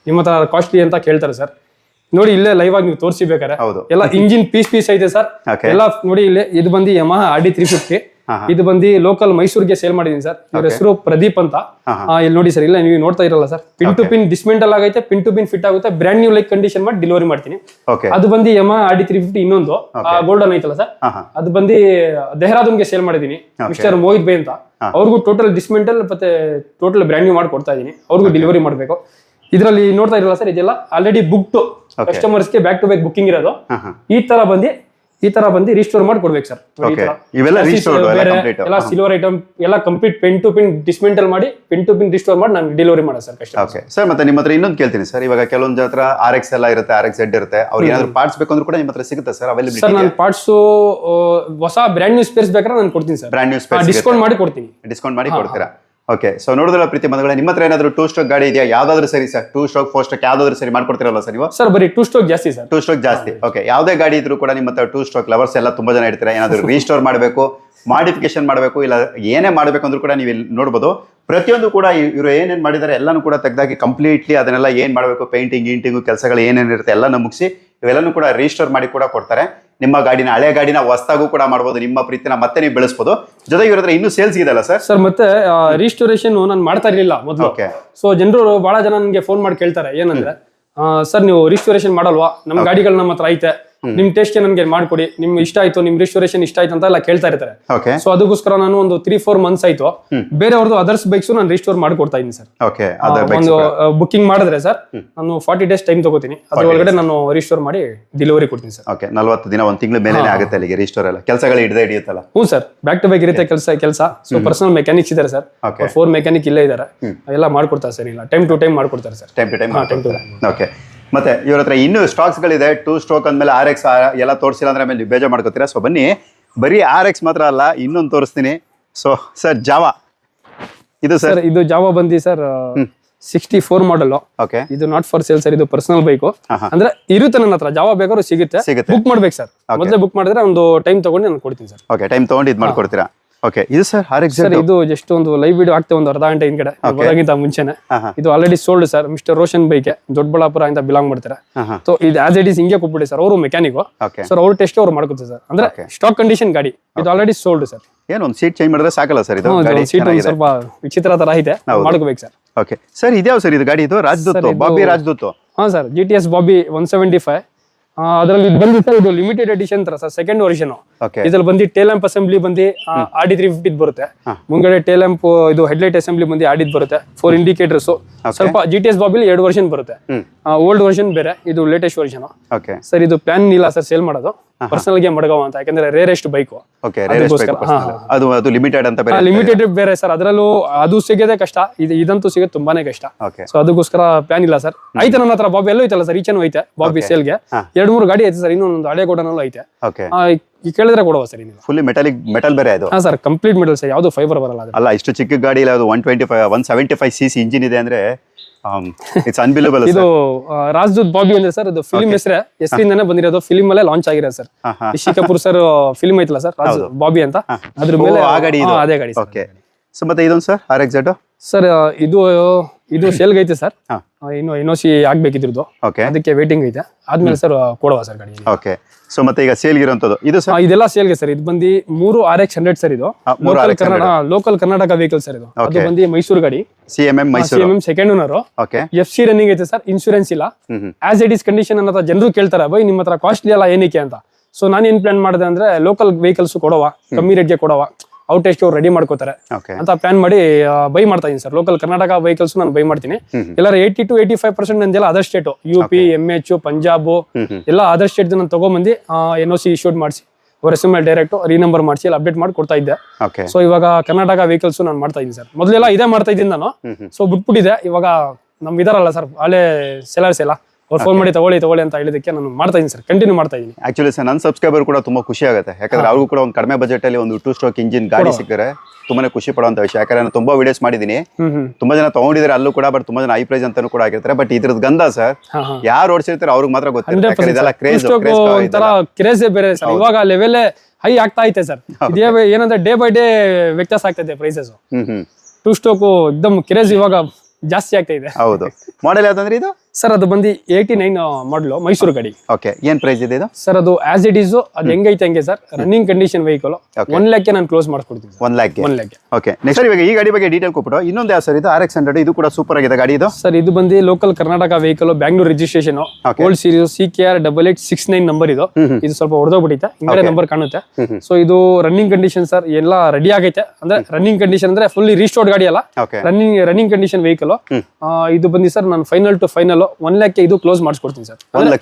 Speaker 2: ನಿಮ್ಮ ಹತ್ರ ಕಾಸ್ಟ್ಲಿ ಅಂತ ಕೇಳ್ತಾರೆ ಸರ್. ನೋಡಿ ಇಲ್ಲೇ ಲೈವ್ ಆಗಿ ನೀವು ತೋರಿಸಿ ಬೇಕಾರೆ ಎಲ್ಲ ಇಂಜಿನ್ ಪೀಸ್ ಪೀಸ್ ಐತೆ ಸರ್ ಎಲ್ಲ ನೋಡಿ ಇಲ್ಲಿ ಇದು ಬಂದು Yamaha R D three fifty ಇದು ಬಂದು ಲೋಕಲ್ ಮೈಸೂರಿಗೆ ಸೇಲ್ ಮಾಡಿದೀನಿ ಸರ್ ಇವ್ರ ಹೆಸರು ಪ್ರದೀಪ್ ಅಂತ. ಇಲ್ಲಿ ನೋಡಿ ಸರ್ ಇಲ್ಲ ನೀವು ನೋಡ್ತಾ ಇರಲ್ಲ sir pin to pin dismantle ಆಗೈತೆ ಪಿನ್ ಟು ಪಿನ್ ಫಿಟ್ ಆಗುತ್ತೆ. ಬ್ರ್ಯಾಂಡ್ ನ್ಯೂ ಲೈಕ್ ಕಂಡೀಷನ್ ಮಾಡಿ ಡೆಲಿವರಿ ಮಾಡ್ತೀನಿ. ಅದು ಬಂದು ಯಮ ಆರ್ ಡಿ ತ್ರೀ ಫಿಫ್ಟಿ ಇನ್ನೊಂದು. ಗೋಲ್ಡನ್ ಐತಲ್ಲ ಸರ್ ಅದು ಬಂದು ಡೆಹ್ರಾದೂನ್ಗೆ ಸೇಲ್ ಮಾಡಿದೀನಿ. ಮಿಸ್ಟರ್ ಮೋಹಿತ್ ಬೈ ಅಂತ. ಅವ್ರಿಗೂ ಟೋಟಲ್ ಡಿಸ್ಮೆಂಟಲ್ ಮತ್ತೆ ಟೋಟಲ್ ಬ್ರ್ಯಾಂಡ್ ನ್ಯೂ ಮಾಡಿ ಕೊಡ್ತಾ ಇದೀನಿ. ಅವ್ರಿಗೂ ಡೆಲಿವರಿ ಮಾಡಬೇಕು. ಇದರಲ್ಲಿ ನೋಡ್ತಾ ಇರಲ್ಲ ಸರ್ ಇದೆಲ್ಲ ಆಲ್ರೆಡಿ ಬುಕ್ಡ್ ಕಸ್ಟಮರ್ಸ್ಗೆ ಬ್ಯಾಕ್ ಟು ಬ್ಯಾಕ್ ಬುಕ್ಕಿಂಗ್ ಇರೋದು. ಈ ತರ ಬಂದು ಈ ತರ ಬಂದು ರಿಸ್ಟೋರ್ ಮಾಡಿ ಕೊಡ್ಬೇಕು ಸರ್
Speaker 1: ಎಲ್ಲ
Speaker 2: ಸಿಲ್ವರ್ ಐಟಮ್ ಎಲ್ಲ complete pen to pin dismantle ಮಾಡಿ ಪೆನ್ ಟು ಪಿನ್ ರಿಸ್ಟೋರ್ ಮಾಡಿ ನಾನು ಡೆಲಿವರಿ ಮಾಡೋದು ಸರ್ ಕಸ್ಟಮರ್
Speaker 1: ಓಕೆ ಸರ್ ಮತ್ತೆ ನಿಮ್ಮ ಹತ್ರ ಇನ್ನೊಂದು ಕೇಳ್ತೀನಿ ಸರ್. ಇವಾಗ ಕೆಲವೊಂದು ಹತ್ರ ಆರ್ ಎಕ್ಸ್ ಎಲ್ಲ ಇರುತ್ತೆ ಆರ್ ಎಕ್ಸ್ ಎಡ್ ಇರುತ್ತೆ. ಅವ್ರು ಏನಾದ್ರು ಪಾರ್ಟ್ಸ್ ಬೇಕಂದ್ರೂ ಕೂಡ ನಿಮ್ಮ ಹತ್ರ ಸಿಗುತ್ತೆ ಸರ್
Speaker 2: ಸರ್
Speaker 1: ಅವೈಲಬಿಲಿಟಿ
Speaker 2: ನಾನು ಪಾರ್ಟ್ಸ್ ಹೊಸ ಬ್ರ್ಯಾಂಡ್ ನ್ಯೂ ಸ್ಪೇರ್ಸ್ ಬೇಕಾದ್ರೆ ನಾನು ಕೊಡ್ತೀನಿ sir.
Speaker 1: Brand new spares
Speaker 2: discount ಮಾಡಿ ಕೊಡ್ತೀನಿ.
Speaker 1: ಡಿಸ್ಕೌಂಟ್ ಮಾಡಿ ಕೊಡ್ತೀರಾ? ಓಕೆ ಸೊ ನೋಡಿದ್ರೆ ಪ್ರೀತಿ ಮದುವೆ ನಿಮ್ಮ ಹತ್ರ ಏನಾದ್ರು ಟೂ ಸ್ಟ್ರೋಕ್ ಗಾಡಿ ಇದೆಯಾ? ಯಾವ್ದಾದ್ರು ಸರಿ sir two stroke four stroke ಯಾವ್ದಾದ್ರು ಸರಿ ಮಾಡ್ಕೊಡ್ತೀರಲ್ಲ ಸರ್ ನೀವು?
Speaker 2: ಸರ್ ಬರೀ ಟೂ ಸ್ಟ್ರೋಕ್ ಜಾಸ್ತಿ ಸರ್.
Speaker 1: ಟೂ ಸ್ಟ್ರೋಕ್ ಜಾಸ್ತಿ. ಓಕೆ ಯಾವುದೇ ಗಾಡಿ ಇದ್ರೂ ಕೂಡ ನಿಮ್ಮ ಹತ್ರ ಟೂ ಸ್ಟ್ರೋಕ್ ಲವರ್ಸ್ ಎಲ್ಲ ತುಂಬಾ ಜನ ಇರ್ತಾರೆ? ಏನಾದ್ರು ರೀಸ್ಟೋರ್ ಮಾಡಬೇಕು ಮಾಡಿಫಿಕೇಶನ್ ಮಾಡಬೇಕು ಇಲ್ಲ ಏನೇ ಮಾಡಬೇಕು ಅಂದ್ರೂ ಕೂಡ ನೀವು ಇಲ್ಲಿ ನೋಡ್ಬೋದು. ಪ್ರತಿಯೊಂದು ಕೂಡ ಇವರು ಏನೇನು ಮಾಡಿದ್ದಾರೆ ಎಲ್ಲಾನು ಕೂಡ ತೆಗೆದಾಕಿ ಕಂಪ್ಲೀಟ್ಲಿ ಅದನ್ನೆಲ್ಲ ಏನು ಮಾಡಬೇಕು? ಪೇಂಟಿಂಗ್ ಗೀಂಟಿಂಗು ಕೆಲಸಗಳು ಏನೇನಿರುತ್ತೆ ಎಲ್ಲನೂ ಮುಗಿಸಿ ಇವೆಲ್ಲನೂ ಕೂಡ ರೀಸ್ಟೋರ್ ಮಾಡಿ ಕೂಡ ಕೊಡ್ತಾರೆ. ನಿಮ್ಮ ಗಾಡಿನ ಹಳೆ ಗಾಡಿನ ಹೊಸ್ತಾಗೂ ಕೂಡ ಮಾಡ್ಬೋದು ನಿಮ್ಮ ಪ್ರೀತಿನ ಮತ್ತೆ ನೀವು ಬೆಳೆಸಬಹುದು ಜೊತೆಗೆ ಇವ್ರ ಹತ್ರ ಇನ್ನೂ ಸೇಲ್ಸ್ ಇದೆಲ್ಲ ಸರ್
Speaker 2: ಸರ್ ಮತ್ತೆ ರಿಸ್ಟೋರೇಷನ್ ನಾನು ಮಾಡ್ತಾ ಇರಲಿಲ್ಲ ಮೊದಲು.
Speaker 1: ಓಕೆ
Speaker 2: ಸೊ ಜನರು ಬಹಳ ಜನ ನನಗೆ ಫೋನ್ ಮಾಡಿ ಕೇಳ್ತಾರೆ ಏನಂದ್ರೆ ಸರ್ ನೀವು ರಿಸ್ಟೋರೇಷನ್ ಮಾಡಲ್ವಾ? ನಮ್ಮ ಗಾಡಿಗಳು ನಮ್ಮ ಹತ್ರ ಐತೆ. ನಿಮ್ ಟೇಸ್ಟ್ ನನ್ಗೆ ಮಾಡ್ಕೊಡಿ. ನಿಮ್ ಇಷ್ಟ ಆಯ್ತು ನಿಮ್ ರಿಸ್ಟೋರೇಷನ್ ಇಷ್ಟ ಆಯ್ತು ಅಂತ ಎಲ್ಲ ಕೇಳ್ತಾ ಇರ್ತಾರೆ.
Speaker 1: ಓಕೆ
Speaker 2: ಸೊ ಅದಕ್ಕೋಸ್ಕರ ನಾನು ಒಂದು ತ್ರೀ ಫೋರ್ ಮಂತ್ಸ್ ಆಯ್ತು. ಬೇರೆಯವ್ರದ್ದು ಅದರ್ಸ್ ಬೈಕ್ಸ್ ನಾನು ರಿಸ್ಟೋರ್ ಮಾಡ್ಕೊಡ್ತಾ ಇದ್ದೀನಿ ಸರ್.
Speaker 1: ಓಕೆ
Speaker 2: ಒಂದು ಬುಕಿಂಗ್ ಮಾಡಿದ್ರೆ ಸರ್ ನಾನು ಫಾರ್ಟಿ ಡೇಸ್ ಟೈಮ್ ತಗೋತೀನಿ. ಅದ್ರೊಳಗಡೆ ನಾನು ರಿಸ್ಟೋರ್ ಮಾಡಿ ಡೆಲಿವರಿ ಕೊಡ್ತೀನಿ ಸರ್.
Speaker 1: ಓಕೆ ನಲ್ವತ್ತು ದಿನ ಒಂದು ತಿಂಗಳ ಮೇಲೆ ಆಗುತ್ತೆ ಅಲ್ಲಿಗೆ ರಿಸ್ಟೋರ್ ಎಲ್ಲ. ಕೆಲಸಗಳು ಹಿಡಿದೇ ಹಿಡಿಯುತ್ತಲ್ಲ?
Speaker 2: ಹ್ಞೂ ಸರ್ ಬ್ಯಾಕ್ ಟು ಬ್ಯಾಕ್ ಇರುತ್ತೆ ಕೆಲಸ ಕೆಲಸ. ಸೊ ಪರ್ಸನಲ್ ಮೆಕ್ಯಾನಿಕ್ಸ್ ಇದ್ದಾರೆ ಸರ್. ಫೋರ್ ಮೆಕ್ಯಾನಿಕ್ ಇಲ್ಲೇ ಇದ್ದಾರೆ ಎಲ್ಲ ಮಾಡ್ಕೊಡ್ತಾರೆ ಸರ್ ಇಲ್ಲ. ಟೈಮ್ ಟು ಟೈಮ್ ಮಾಡ್ಕೊಡ್ತಾರೆ sir.
Speaker 1: Time to time okay ಮತ್ತೆ ಇವ್ರ ಹತ್ರ ಇನ್ನೂ ಸ್ಟಾಕ್ಸ್ಗಳಿದೆ ಟೂ ಸ್ಟ್ರೋಕ್ ಅಂದ್ಮೇಲೆ ಆರ್ ಎಕ್ಸ್ ಎಲ್ಲ ತೋರಿಸಿಲ್ಲ ಅಂದ್ರೆ ಆಮೇಲೆ ನೀವು ಬೇಜಾರು ಮಾಡ್ಕೋತೀರಾ? ಸೊ ಬನ್ನಿ. ಬರೀ ಆರ್ ಎಕ್ಸ್ ಮಾತ್ರ ಅಲ್ಲ ಇನ್ನೊಂದು ತೋರಿಸ್ತೀನಿ. ಸೊ ಸರ್ ಜಾವ ಇದು ಸರ್
Speaker 2: ಇದು ಜಾವ ಬಂದಿ sir sixty four model
Speaker 1: okay
Speaker 2: ಇದು ನಾಟ್ ಫಾರ್ ಸೇಲ್ ಸರ್ ಇದು ಪರ್ಸನಲ್ ಬೈಕ್. ಅಂದ್ರೆ ಇರುತ್ತೆ ನನ್ನ ಹತ್ರ. ಜಾವ ಬೇಕಾದ್ರೂ ಸಿಗುತ್ತೆ.
Speaker 1: ಸಿಗುತ್ತೆ.
Speaker 2: ಬುಕ್ ಮಾಡ್ಬೇಕು ಸರ್ ಮೊದಲೇ ಬುಕ್ ಮಾಡಿದ್ರೆ ಒಂದು ಟೈಮ್ ತಗೊಂಡು ನಾನು ಕೊಡ್ತೀನಿ ಸರ್
Speaker 1: ಓಕೆ ಟೈಮ್ ತಗೊಂಡು ಇದು ಮಾಡ್ಕೊಡ್ತೀರಾ? ಓಕೆ ಇದು ಸರ್ ಆರ್ ಎಕ್ಸ್
Speaker 2: ಸರ್ ಇದು ಜಸ್ಟ್ ಒಂದು ಲೈವ್ ವಿಡಿಯೋ ಆಗ್ತದೆ ಒಂದು ಅರ್ಧ ಗಂಟೆ ಹಿಂದ್ಗಡೆ ನೀವು ಬರೋಕ್ಕಿಂತ ಮುಂಚೆನೆ. ಇದು already sold sir mister Roshan bike Doddaballapura ಅಂತ ಬಿಲಾಂಗ್ ಮಾಡ್ತಾರೆ? ಸೊ ಇದು ಆಸ್ ಇಟ್ ಇಸ್ ಹಿಂಗೆ ಕೊಟ್ಬಿಡಿ ಸರ್ ಅವರು ಮೆಕ್ಯಾನಿಕ್ ಸರ್ ಅವ್ರ ಟೆಸ್ಟ್ ಅವ್ರು ಮಾಡ್ಕೊತಾರೆ ಸರ್ ಅಂದ್ರೆ ಸ್ಟಾಕ್ ಕಂಡೀಷನ್ ಗಾಡಿ ಇದು ಆಲ್ರೆಡಿ ಸೋಲ್ಡ್ ಸರ್
Speaker 1: ಏನು ಒಂದು ಸೀಟ್ ಚೇಂಜ್ ಮಾಡಿದ್ರೆ ಸಾಕಲ್ಲ ಸರ್ ಇದು ಗಾಡಿ
Speaker 2: ಸೀಟ್ ಸ್ವಲ್ಪ ವಿಚಿತ್ರ ತರ ಇದೆ ಮಾಡ್ಕೋಬೇಕು ಸರ್
Speaker 1: ಓಕೆ ಸರ್ ಇದ್ಯಾವ ಸರ್ ಇದು ಗಾಡಿ ಇದು? ರಾಜದೂತ್ ಬಾಬಿ ರಾಜದೂತ್
Speaker 2: ಹಾ sir G T S Bobby one seventy five ಅದರಲ್ಲಿ ಬಂದು ಸರ್ ಇದು ಲಿಮಿಟೆಡ್ ಎಡಿಷನ್ ತರ ಸರ್ ಸೆಕೆಂಡ್ ವರ್ಷನ್ ಇದ್ರಲ್ಲಿ ಬಂದು ಟೇಲ್ ಲ್ಯಾಂಪ್ ಅಸೆಂಬ್ಲಿ ಬಂದು ಆರ್ ಡಿ ತ್ರೀ ಫಿಫ್ಟಿ ಬರುತ್ತೆ. ಮುಂಗಡೆ ಟೇಲ್ ಲ್ಯಾಂಪ್ ಇದು ಹೆಡ್ಲೈಟ್ ಅಸೆಂಬ್ಲಿ ಬಂದು ಆಡಿದ್ ಬರುತ್ತೆ ಫೋರ್ ಇಂಡಿಕೇಟರ್ಸ್ ಸ್ವಲ್ಪ ಜಿ ಟಿ ಎಸ್ ಬಾಬಿಲಿ ಎರಡು ವರ್ಷನ್ ಬರುತ್ತೆ. ಓಲ್ಡ್ ವರ್ಷನ್ ಬೇರೆ ಇದು ಲೇಟೆಸ್ಟ್ ವರ್ಷನ್
Speaker 1: ಓಕೆ
Speaker 2: ಸರ್ ಇದು ಪ್ಲಾನ್ ಇಲ್ಲ ಸರ್ ಸೇಲ್ ಮಾಡೋದು. ಪರ್ಸನಲ್ಗೆ ಮಡಗವ ಅಂತ ಯಾಕಂದ್ರೆ ರೇರೆಸ್ಟ್ ಬೈಕ್
Speaker 1: ಓಕೆ. ಅದು ಅದು ಲಿಮಿಟೆಡ್ ಅಂತ ಬೇರೆ
Speaker 2: ಲಿಮಿಟೆಡ್ ಬೇರೆ ಸರ್ ಅದರಲ್ಲೂ ಅದು ಸಿಗೋದೇ ಕಷ್ಟ ಇದು ಇದಂತೂ ಸಿಗೋದು ತುಂಬಾನೇ ಕಷ್ಟ. ಸೊ ಅದಕ್ಕೋಸ್ಕರ ಪ್ಲಾನ್ ಇಲ್ಲ ಸರ್ ಐತೆ ನನ್ನ ಹತ್ರ ಬಾಬಿ ಎಲ್ಲೂ ಐತಲ್ಲ ಸರ್ ಈಚೆನೂ ಐತೆ ಬಾಬಿ ಸೇಲ್ಗೆ. ಎರಡು ಮೂರು ಗಾಡಿ ಐತೆ ಸರ್ ಇನ್ನೊಂದು ಹಳೆ ಗೋಡನಲ್ಲೂ ಐತೆ. ಕೇಳಿದ್ರೆ ಕೊಡುವ ಸರ್ ನೀವು
Speaker 1: ಫುಲ್ ಮೆಟಾಲಿಕ್ ಮೆಟಲ್ ಬೇರೆ ಅದು.
Speaker 2: ಹಾ ಸರ್ ಕಂಪ್ಲೀಟ್ ಮೆಟಲ್ ಸರ್ ಯಾವುದು ಫೈಬರ್ ಬರಲ್ಲ
Speaker 1: ಅಲ್ಲ ಇಷ್ಟು ಚಿಕ್ಕ ಗಾಡಿ ಇಲ್ಲ ಅದು one twenty five one seventy five C C engine ಇದೆ ಅಂದ್ರೆ ಇಟ್ಸ್ ಅನ್ಬಿಲೇಬಲ್
Speaker 2: ಇದು ರಾಜದೂತ್ ಬಾಬಿ ಅಂದ್ರೆ ಸರ್ ಇದು ಫಿಲ್ಮ್ ಹೆಸರೇ. ಹೆಸರಿಂದಾನೇ ಬಂದಿರೋದು ಫಿಲ್ಮ್ ಅಲ್ಲೇ ಲಾಂಚ್ ಆಗಿರೋದು sir Rishi Kapoor sir film ಐತಲ್ಲ ಸರ್ ರಾಜ್ ಬಾಬಿ ಅಂತ. ಅದ್ರ ಮೇಲೆ
Speaker 1: ಆ ಗಾಡಿ ಇದು.
Speaker 2: ಅದೇ ಗಾಡಿ
Speaker 1: ಓಕೆ ಸೊ ಮತ್ತೆ ಇದೊಂದು sir R X Z
Speaker 2: sir ಇದು ಇದು ಸೇಲ್ಗೆ ಐತೆ ಸರ್. ಇನ್ನು ಇನ್ನೋ ಸಿ ಆಗ್ಬೇಕಿದ್ರದ್ದು
Speaker 1: ಓಕೆ
Speaker 2: ಅದಕ್ಕೆ ವೇಟಿಂಗ್ ಐತೆ. ಆದ್ಮೇಲೆ ಸರ್ ಕೊಡುವ ಸರ್ ಗಾಡಿ
Speaker 1: ಓಕೆ ಸೊ ಮತ್ತೆ ಈಗ ಸೇಲ್ ಇರುವಂತದ್ದು. ಇದು ಸರ್?
Speaker 2: ಇದೆಲ್ಲ ಸೇಲ್ಗೆ ಸರ್. ಇದು ಬಂದು ಮೂರು ಆರ್ ಎಕ್ಸ್ ಹಂಡ್ರೆಡ್ ಸರ್ ಇದು. Local local Karnataka vehicle sir ಇದು. ಅದು ಬಂದು ಮೈಸೂರು ಗಾಡಿ.
Speaker 1: C M M
Speaker 2: C
Speaker 1: Mysuru.
Speaker 2: M second owner
Speaker 1: okay
Speaker 2: F C running ಐತೆ ಸರ್ ಇನ್ಶೂರೆನ್ಸ್ ಇಲ್ಲ. ಆಸ್ ಇಟ್ ಇಸ್ ಕಂಡೀಷನ್ ಅನ್ನೋ ಜನರು ಕೇಳ್ತಾರೆ ಬೈ ನಿಮ್ಮ ಹತ್ರ ಕಾಸ್ಟ್ಲಿ ಅಲ್ಲ ಏನಕ್ಕೆ? ಅಂತ. ಸೊ ನಾನು ಏನ್ ಪ್ಲಾನ್ ಮಾಡಿದೆ ಅಂದ್ರೆ ಲೋಕಲ್ ವೆಹಿಕಲ್ಸ್ ಕೊಡುವ ಕಮ್ಮಿ ರೇಟ್ಗೆ ಕೊಡವ. ಔಟ್ ಎಷ್ಟು ರೆಡಿ ಮಾಡ್ಕೋತಾರೆ. ಅಂತ ಪ್ಲಾನ್ ಮಾಡಿ ಬೈ ಮಾಡ್ತಾ ಇದೀನಿ ಸರ್ ಲೋಕಲ್ ಕರ್ನಾಟಕ ವೆಹಿಕಲ್ಸ್ ನಾನು ಬೈ ಮಾಡ್ತೀನಿ. ಎಲ್ಲರೂ eighty to eighty five percent ನಂದೆಲ್ಲ other state U P M H Punjab ಎಲ್ಲ ಅದರ್ ಸ್ಟೇಟ್ ನಾನು ತಗೊಂಬಂದು ಎನ್ ಒ ಸಿ ಇಶ್ಯೂಡ್ ಮಾಡಿಸಿ. ಅವ್ರ S M L direct renumber ಮಾಡಿಸಿ ಎಲ್ಲ ಅಪ್ಡೇಟ್ ಮಾಡಿ ಕೊಡ್ತಾ ಇದ್ದೆ.
Speaker 1: ಓಕೆ
Speaker 2: ಸೊ ಇವಾಗ ಕರ್ನಾಟಕ ವೆಹಿಕಲ್ಸ್ ನಾನು ಮಾಡ್ತಾ ಇದ್ದೀನಿ ಸರ್ ಮೊದಲೆಲ್ಲ ಇದೇ ಮಾಡ್ತಾ ಇದ್ದೀನಿ ನಾನು. ಸೊ ಬಿಟ್ಬಿಟ್ಟಿದೆ. ಇವಾಗ ನಮ್ ಇದಾರಲ್ಲ ಸರ್ ಹಳೆ ಸೆಲರ್ಸ್ ಎಲ್ಲ. ಅವ್ರು ಫೋನ್ ಮಾಡಿ ತಗೊಳ್ಳಿ ತಗೊಳ್ಳಿ ಅಂತ ಹೇಳಿದಕ್ಕೆ ನಾನು ಮಾಡ್ತಾ ಇದ್ದೀನಿ ಸರ್. ಕಂಟಿನ್ಯೂ ಮಾಡ್ತಾ ಇದ್ದೀನಿ.
Speaker 1: ಆಕ್ಚುಲಿ ಸರ್ ನನ್ನ ಸಬ್ಸ್ಕ್ರೈಬರ್ ಕೂಡ ತುಂಬಾ ಖುಷಿ ಆಗುತ್ತೆ. ಯಾಕಂದ್ರೆ ಅವ್ರಿಗೂ ಕೂಡ ಒಂದು ಕಡಿಮೆ ಬಜೆಟ್ ಅಲ್ಲಿ ಒಂದು ಟೂ ಸ್ಟ್ರೋಕ್ ಇಂಜಿನ್ ಗಾಡಿ ಸಿಕ್ಕರೆ ತುಂಬಾನೇ ಖುಷಿ ಪಡುವಂತ ವಿಷಯ. ಯಾಕಂದ್ರೆ ನಾನು ತುಂಬಾ ವಿಡಿಯೋಸ್
Speaker 2: ಹ್ಮ್
Speaker 1: ತುಂಬಾ ಜನ ತಗೊಂಡಿದ್ದಾರೆ ಅಲ್ಲೂ ಕೂಡ ಬಟ್ ತುಂಬಾ ಜನ ಹೈ ಪ್ರೈಸ್ ಅಂತಾನು ಕೂಡ ಆಗಿರ್ತಾರೆ. ಬಟ್ ಇದ್ರದ್ದು ಗಂಧ ಸರ್ ಯಾರು ಓಡಿಸಿರ್ತಾರೆ ಅವ್ರಿಗೆ ಮಾತ್ರ ಗೊತ್ತಿಲ್ಲ ಕ್ರೇಜ್
Speaker 2: ಬೇರೆ ಸರ್. ಇವಾಗ ಲೆವೆಲ್ ಹೈ ಆಗ್ತಾ ಐತೆ ಸರ್. ಇದೇ ಏನಂದ್ರೆ ಡೇ ಬೈ ಡೇ ವ್ಯತ್ಯಾಸ ಆಗ್ತಾ ಇದೆ ಪ್ರೈಸಸ್ ಟೂ ಸ್ಟೋಕು ಎಕ್ದಮ್ ಕ್ರೇಜ್ ಇವಾಗ ಜಾಸ್ತಿ ಆಗ್ತಾ ಇದೆ.
Speaker 1: ಹೌದು. ಮಾಡೆಲ್ ಯಾವ್ದಂದ್ರೆ ಇದು?
Speaker 2: ಸರ್ ಅದು ಬಂದು ಏಯ್ಟಿ ನೈನ್ ಮಾಡಲು ಮೈಸೂರು ಗಾಡಿ.
Speaker 1: ಓಕೆ ಏನ್ ಪ್ರೈಸ್ ಇದೆ ಇದು?
Speaker 2: ಸರ್ ಅದು ಆಸ್ ಇಟ್ ಈಸ್ ಅದು ಹೆಂಗೈತೆ ಹಂಗೆ sir running condition vehicle. One lakh ನಾನು ಕ್ಲೋಸ್ ಮಾಡ್ಕೊಡ್ತೀನಿ
Speaker 1: one lakh
Speaker 2: one lakh
Speaker 1: okay next ಇವಾಗ ಈ ಗಾಡಿ ಬಗ್ಗೆ ಡೀಟೇಲ್ ಕೊಟ್ಬಿಟ್ಟು ಇನ್ನೊಂದು ಯಾವ ಸರ್ ಇದು? ಆರ್ ಎಕ್ಸ್ ಹಂಡ್ರೆಡ್ ಇದು ಕೂಡ ಸೂಪರ್ ಆಗಿದೆ ಗಾಡಿ ಇದು?
Speaker 2: ಸರ್ ಇದು ಬಂದು local Karnataka vehicle Bangalore registration. Old series C K R double eight six nine number ಇದು. ಇದು ಸ್ವಲ್ಪ ಹೊಡೆದೋಗ್ಬಿಟ್ಟಿದೆ ಹಿಂಗಡೆ ನಂಬರ್ ಕಾಣುತ್ತೆ. ಸೊ ಇದು ರನ್ನಿಂಗ್ ಕಂಡೀಷನ್ ಸರ್ ಎಲ್ಲ ರೆಡಿ ಆಗೈತೆ. ಅಂದ್ರೆ ರನ್ನಿಂಗ್ ಕಂಡೀಷನ್ ಅಂದ್ರೆ ಫುಲ್ಲಿ ರೀಸ್ಟೋರ್ಡ್ ಗಾಡಿ ಅಲ್ಲ. ರನ್ನಿಂಗ್ ರನ್ನಿಂಗ್ ಕಂಡೀಷನ್ ವೆಹಿಕಲ್ ಇದು ಬಂದು ಸರ್ ನಾನು final to final one lakh ಇದು ಕ್ಲೋಸ್ ಮಾಡಿಸ್ಕೊಡ್ತೀನಿ ಸರ್?